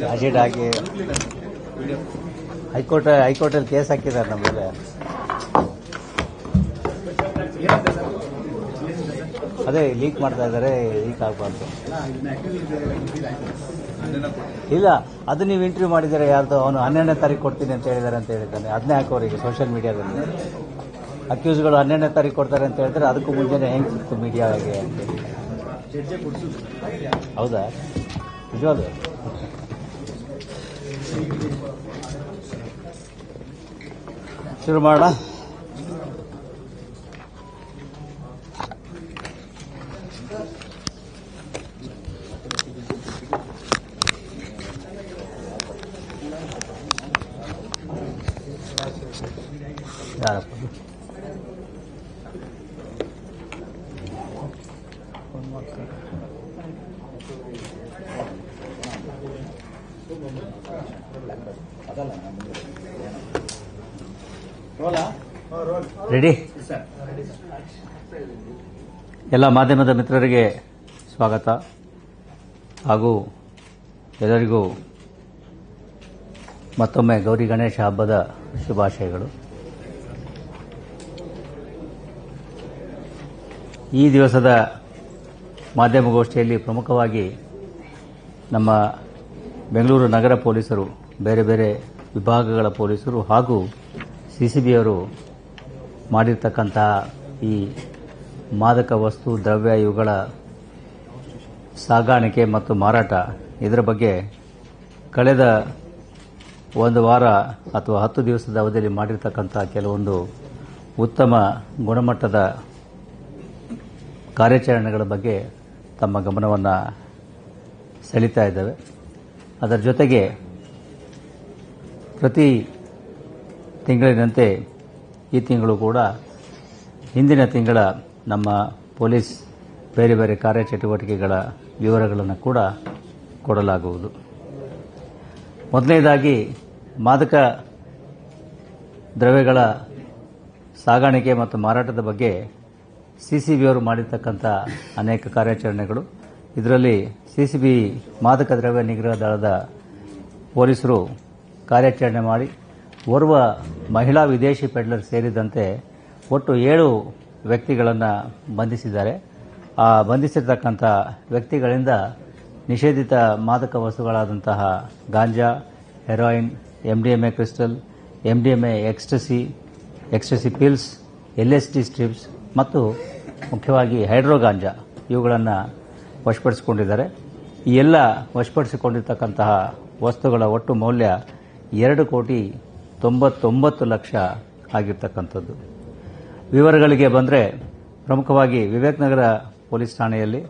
Charge ಆಗಿ high court, ಹೈಕೋರ್ಟಲ್ಲಿ case ಹಾಕಿದ್ದಾರೆ ನಮ್ಮ ಮೇಲೆ ಅದೇ ಲೀಕ್ ಮಾಡ್ತಾ ಇದ್ದಾರೆ ಲೀಕ್ ಆಗಬಾರ್ದು. ಇಲ್ಲ, ಅದು ನೀವು ಇಂಟರ್ವ್ಯೂ ಮಾಡಿದರೆ ಯಾರ್ದು? ಅವನು ಹನ್ನೆರಡನೇ ತಾರೀಕು ಕೊಡ್ತೀನಿ ಅಂತ ಹೇಳಿದ್ದಾರೆ ಅಂತ ಹೇಳಿದ್ದಾನೆ. ಅದನ್ನೇ ಹಾಕೋರಿಗೆ ಸೋಷಿಯಲ್ ಮೀಡಿಯಾದಲ್ಲಿ ಅಕ್ಯೂಸ್ಗಳು ಹನ್ನೆರಡನೇ ತಾರೀಕು ಕೊಡ್ತಾರೆ ಅಂತ ಹೇಳಿದ್ರೆ ಅದಕ್ಕೂ ಮುಂಚೆನೆ ಹೆಂಗೆ ಸಿಕ್ತು ಮೀಡಿಯಾಗೆ ಅಂತ ಹೇಳಿ. ಹೌದಾ ನಿಜವಾದ ಶುರು ಮಾಡೋಣ ಯಾರಪ್ಪ ರೆಡಿ ಎಲ್ಲ ಮಾಧ್ಯಮದ ಮಿತ್ರರಿಗೆ ಸ್ವಾಗತ. ಹಾಗೂ ಎಲ್ಲರಿಗೂ ಮತ್ತೊಮ್ಮೆ ಗೌರಿ ಗಣೇಶ ಹಬ್ಬದ ಶುಭಾಶಯಗಳು. ಈ ದಿವಸದ ಮಾಧ್ಯಮಗೋಷ್ಠಿಯಲ್ಲಿ ಪ್ರಮುಖವಾಗಿ ನಮ್ಮ ಬೆಂಗಳೂರು ನಗರ ಪೊಲೀಸರು, ಬೇರೆ ಬೇರೆ ವಿಭಾಗಗಳ ಪೊಲೀಸರು ಹಾಗೂ ಸಿಸಿಬಿಯವರು ಮಾಡಿರ್ತಕ್ಕಂತಹ ಈ ಮಾದಕ ವಸ್ತು, ದ್ರವ್ಯ, ಇವುಗಳ ಸಾಗಾಣಿಕೆ ಮತ್ತು ಮಾರಾಟ, ಇದರ ಬಗ್ಗೆ ಕಳೆದ ಒಂದು ವಾರ ಅಥವಾ ಹತ್ತು ದಿವಸದ ಅವಧಿಯಲ್ಲಿ ಮಾಡಿರ್ತಕ್ಕಂಥ ಕೆಲವೊಂದು ಉತ್ತಮ ಗುಣಮಟ್ಟದ ಕಾರ್ಯಾಚರಣೆಗಳ ಬಗ್ಗೆ ತಮ್ಮ ಗಮನವನ್ನು ಸೆಳೀತಾ ಇದ್ದಾವೆ. ಅದರ ಜೊತೆಗೆ ಪ್ರತಿ ತಿಂಗಳಿನಂತೆ ಈ ತಿಂಗಳು ಕೂಡ ಹಿಂದಿನ ತಿಂಗಳ ನಮ್ಮ ಪೊಲೀಸ್ ಬೇರೆ ಬೇರೆ ಕಾರ್ಯಚಟುವಟಿಕೆಗಳ ವಿವರಗಳನ್ನು ಕೂಡ ಕೊಡಲಾಗುವುದು. ಮೊದಲನೇದಾಗಿ ಮಾದಕ ದ್ರವ್ಯಗಳ ಸಾಗಾಣಿಕೆ ಮತ್ತು ಮಾರಾಟದ ಬಗ್ಗೆ ಸಿಸಿಬಿಯವರು ಮಾಡಿರ್ತಕ್ಕಂಥ ಅನೇಕ ಕಾರ್ಯಾಚರಣೆಗಳು. ಇದರಲ್ಲಿ ಸಿಸಿಬಿ ಮಾದಕ ದ್ರವ್ಯ ನಿಗ್ರಹ ದಳದ ಪೊಲೀಸರು ಕಾರ್ಯಾಚರಣೆ ಮಾಡಿ ಓರ್ವ ಮಹಿಳಾ ವಿದೇಶಿ ಪೆಡ್ಲರ್ ಸೇರಿದಂತೆ ಒಟ್ಟು ಏಳು ವ್ಯಕ್ತಿಗಳನ್ನು ಬಂಧಿಸಿದ್ದಾರೆ. ಆ ಬಂಧಿಸಿರ್ತಕ್ಕಂಥ ವ್ಯಕ್ತಿಗಳಿಂದ ನಿಷೇಧಿತ ಮಾದಕ ವಸ್ತುಗಳಾದಂತಹ ganja, heroin MDMA crystal MDMA ecstasy ecstasy pills LSD strips ಮತ್ತು ಮುಖ್ಯವಾಗಿ ಹೈಡ್ರೋ ಗಾಂಜಾ ಇವುಗಳನ್ನು ವಶಪಡಿಸಿಕೊಂಡಿದ್ದಾರೆ. ಈ ಎಲ್ಲ ವಶಪಡಿಸಿಕೊಂಡಿರ್ತಕ್ಕಂತಹ ವಸ್ತುಗಳ ಒಟ್ಟು ಮೌಲ್ಯ ಎರಡು ಕೋಟಿ ತೊಂಬತ್ತೊಂಬತ್ತು ಲಕ್ಷ ಆಗಿರ್ತಕ್ಕಂಥದ್ದು. ವಿವರಗಳಿಗೆ ಬಂದರೆ ಪ್ರಮುಖವಾಗಿ ವಿವೇಕ್ ನಗರ ಪೊಲೀಸ್ ಠಾಣೆಯಲ್ಲಿ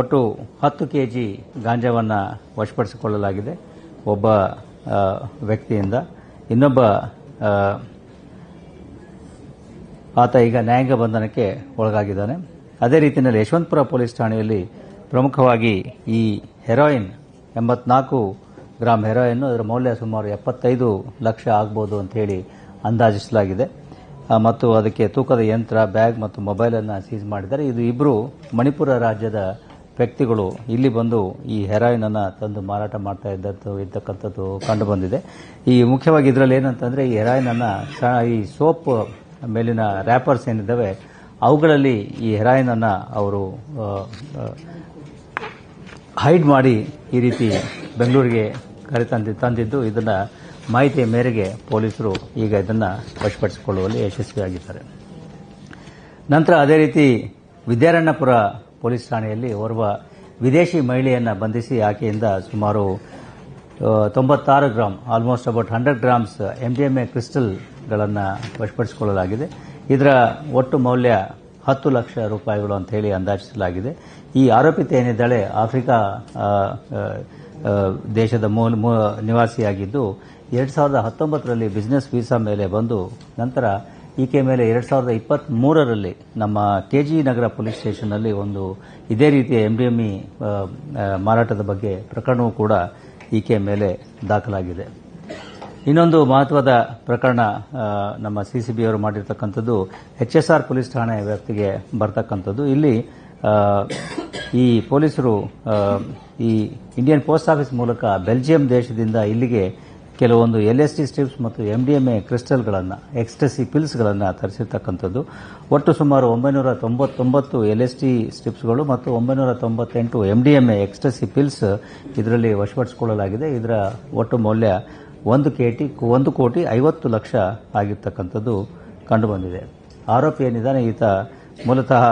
ಒಟ್ಟು ಹತ್ತು ಕೆ ಜಿ ಗಾಂಜಾವನ್ನು ವಶಪಡಿಸಿಕೊಳ್ಳಲಾಗಿದೆ. ಒಬ್ಬ ವ್ಯಕ್ತಿಯಿಂದ. ಇನ್ನೊಬ್ಬ ಆತ ಈಗ ನ್ಯಾಯಾಂಗ ಬಂಧನಕ್ಕೆ ಒಳಗಾಗಿದ್ದಾನೆ. ಅದೇ ರೀತಿಯಲ್ಲಿ ಯಶವಂತಪುರ ಪೊಲೀಸ್ ಠಾಣೆಯಲ್ಲಿ ಪ್ರಮುಖವಾಗಿ ಈ ಹೆರಾಯಿನ್ ಎಂಬತ್ನಾಲ್ಕು ಗ್ರಾಂ ಹೆರಾಯಿನ್ ಅದರ ಮೌಲ್ಯ ಸುಮಾರು ಎಪ್ಪತ್ತೈದು ಲಕ್ಷ ಆಗ್ಬೋದು ಅಂತ ಹೇಳಿ ಅಂದಾಜಿಸಲಾಗಿದೆ. ಮತ್ತು ಅದಕ್ಕೆ ತೂಕದ ಯಂತ್ರ, ಬ್ಯಾಗ್ ಮತ್ತು ಮೊಬೈಲನ್ನು ಸೀಸ್ ಮಾಡಿದ್ದಾರೆ. ಇದು ಇಬ್ಬರು ಮಣಿಪುರ ರಾಜ್ಯದ ವ್ಯಕ್ತಿಗಳು ಇಲ್ಲಿ ಬಂದು ಈ ಹೆರಾಯಿನ್ ಅನ್ನ ತಂದು ಮಾರಾಟ ಮಾಡ್ತಾ ಇದ್ದದ್ದು, ಇರ್ತಕ್ಕಂಥದ್ದು ಕಂಡು ಬಂದಿದೆ ಈ ಮುಖ್ಯವಾಗಿ ಇದರಲ್ಲಿ ಏನಂತಂದರೆ, ಈ ಹೆರಾಯಿನ್ ಅನ್ನ ಈ ಸೋಪ್ ಮೇಲಿನ ರ್ಯಾಪರ್ಸ್ ಏನಿದ್ದಾವೆ, ಅವುಗಳಲ್ಲಿ ಈ ಹೆರಾಯಿನ್ ಅನ್ನ ಅವರು ಹೈಡ್ ಮಾಡಿ ಈ ರೀತಿ ಬೆಂಗಳೂರಿಗೆ ಕರೆತಂದಿ ತಂದಿದ್ದು ಇದನ್ನ ಮಾಹಿತಿಯ ಮೇರೆಗೆ ಪೊಲೀಸರು ಈಗ ಇದನ್ನು ವಶಪಡಿಸಿಕೊಳ್ಳುವಲ್ಲಿ ಯಶಸ್ವಿಯಾಗಿದ್ದಾರೆ. ನಂತರ ಅದೇ ರೀತಿ ವಿದ್ಯಾರಣ್ಯಪುರ ಪೊಲೀಸ್ ಠಾಣೆಯಲ್ಲಿ ಓರ್ವ ವಿದೇಶಿ ಮಹಿಳೆಯನ್ನು ಬಂಧಿಸಿ ಆಕೆಯಿಂದ ಸುಮಾರು ತೊಂಬತ್ತಾರು gram almost about hundred grams MDMA ಕ್ರಿಸ್ಟಲ್ಗಳನ್ನು ವಶಪಡಿಸಿಕೊಳ್ಳಲಾಗಿದೆ. ಇದರ ಒಟ್ಟು ಮೌಲ್ಯ ಹತ್ತು ಲಕ್ಷ ರೂಪಾಯಿಗಳು ಅಂತ ಹೇಳಿ ಅಂದಾಜಿಸಲಾಗಿದೆ. ಈ ಆರೋಪಿತ ಏನಿದ್ದಾಳೆ, ಆಫ್ರಿಕಾ ದೇಶದ ಮೂಲ ನಿವಾಸಿಯಾಗಿದ್ದು ಎರಡು ಸಾವಿರದ ಹತ್ತೊಂಬತ್ತರಲ್ಲಿ ಬಿಸಿನೆಸ್ ವೀಸಾ ಮೇಲೆ ಬಂದು ನಂತರ ಈಕೆ ಮೇಲೆ ಎರಡು ಸಾವಿರದ ಇಪ್ಪತ್ತ್ಮೂರರಲ್ಲಿ ನಮ್ಮ ನಮ್ಮ ಕೆಜಿ ನಗರ ಪೊಲೀಸ್ ಸ್ಟೇಷನ್ನಲ್ಲಿ ಒಂದು ಇದೇ ರೀತಿಯ ಎಂಡಿಎಂಇ ಮಾರಾಟದ ಬಗ್ಗೆ ಪ್ರಕರಣವೂ ಕೂಡ ಈಕೆ ಮೇಲೆ ದಾಖಲಾಗಿದೆ. ಇನ್ನೊಂದು ಮಹತ್ವದ ಪ್ರಕರಣ ನಮ್ಮ ಬಿ ಅವರು ಮಾಡಿರ್ತಕ್ಕಂಥದ್ದು ಎಚ್ ಎಸ್ ಆರ್ ಪೊಲೀಸ್ ಠಾಣೆ ವ್ಯಾಪ್ತಿಗೆ ಬರ್ತಕ್ಕಂಥದ್ದು. ಇಲ್ಲಿ ಈ ಪೊಲೀಸರು ಈ ಇಂಡಿಯನ್ ಪೋಸ್ಟ್ ಆಫೀಸ್ ಮೂಲಕ ಬೆಲ್ಜಿಯಂ ದೇಶದಿಂದ ಇಲ್ಲಿಗೆ ಕೆಲವೊಂದು ಎಲ್ ಎಸ್ ಟಿ ಸ್ಟ್ರಿಪ್ಸ್ ಮತ್ತು ಎಂ ಡಿ ಎಂ ಎ ಕ್ರಿಸ್ಟಲ್ಗಳನ್ನು ಎಕ್ಸ್ಟ್ರೆಸಿ ಪಿಲ್ಸ್ಗಳನ್ನು ತರಿಸಿರ್ತಕ್ಕಂಥದ್ದು. ಒಟ್ಟು ಸುಮಾರು ಒಂಬೈನೂರ ತೊಂಬತ್ತೊಂಬತ್ತು ಎಲ್ ಎಸ್ ಟಿ ಸ್ಟಿಪ್ಸ್ಗಳು ಮತ್ತು ಒಂಬೈನೂರ ತೊಂಬತ್ತೆಂಟು M D M A ecstasy pills ಇದರಲ್ಲಿ ವಶಪಡಿಸಿಕೊಳ್ಳಲಾಗಿದೆ. ಇದರ ಒಟ್ಟು ಮೌಲ್ಯ ಒಂದು ಕೆಟಿ, ಒಂದು ಕೋಟಿ ಐವತ್ತು ಲಕ್ಷ ಆಗಿರ್ತಕ್ಕಂಥದ್ದು ಕಂಡುಬಂದಿದೆ. ಆರೋಪಿ ಏನಿದ್ದಾನೆ ಈತ ಮೂಲತಃ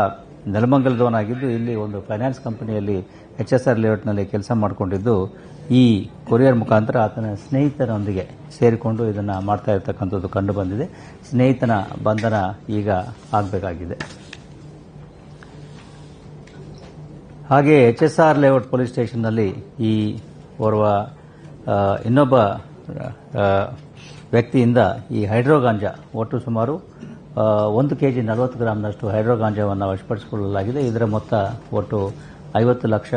ನೆಲಮಂಗಲದವನಾಗಿದ್ದು ಇಲ್ಲಿ ಒಂದು ಫೈನಾನ್ಸ್ ಕಂಪನಿಯಲ್ಲಿ ಎಚ್ ಎಸ್ ಆರ್ ಲೇಔಟ್ನಲ್ಲಿ ಕೆಲಸ ಮಾಡಿಕೊಂಡಿದ್ದು, ಈ ಕೊರಿಯರ್ ಮುಖಾಂತರ ಆತನ ಸ್ನೇಹಿತರೊಂದಿಗೆ ಸೇರಿಕೊಂಡು ಇದನ್ನು ಮಾಡ್ತಾ ಇರತಕ್ಕಂಥದ್ದು ಕಂಡುಬಂದಿದೆ ಸ್ನೇಹಿತನ ಬಂಧನ ಈಗ ಆಗಬೇಕಾಗಿದೆ. ಹಾಗೆ H S R layout police ಸ್ಟೇಷನ್ನಲ್ಲಿ ಈ ಓರ್ವ ಇನ್ನೊಬ್ಬ ವ್ಯಕ್ತಿಯಿಂದ ಈ ಹೈಡ್ರೋಗಾಂಜಾ ಒಟ್ಟು ಸುಮಾರು ಒಂದು ಕೆ ಜಿ ನಲವತ್ತು ಗ್ರಾಮ್ನಷ್ಟು ಹೈಡ್ರೋಗಾಂಜಾವನ್ನು ವಶಪಡಿಸಿಕೊಳ್ಳಲಾಗಿದೆ. ಇದರ ಮೊತ್ತ ಒಟ್ಟು ಐವತ್ತು ಲಕ್ಷ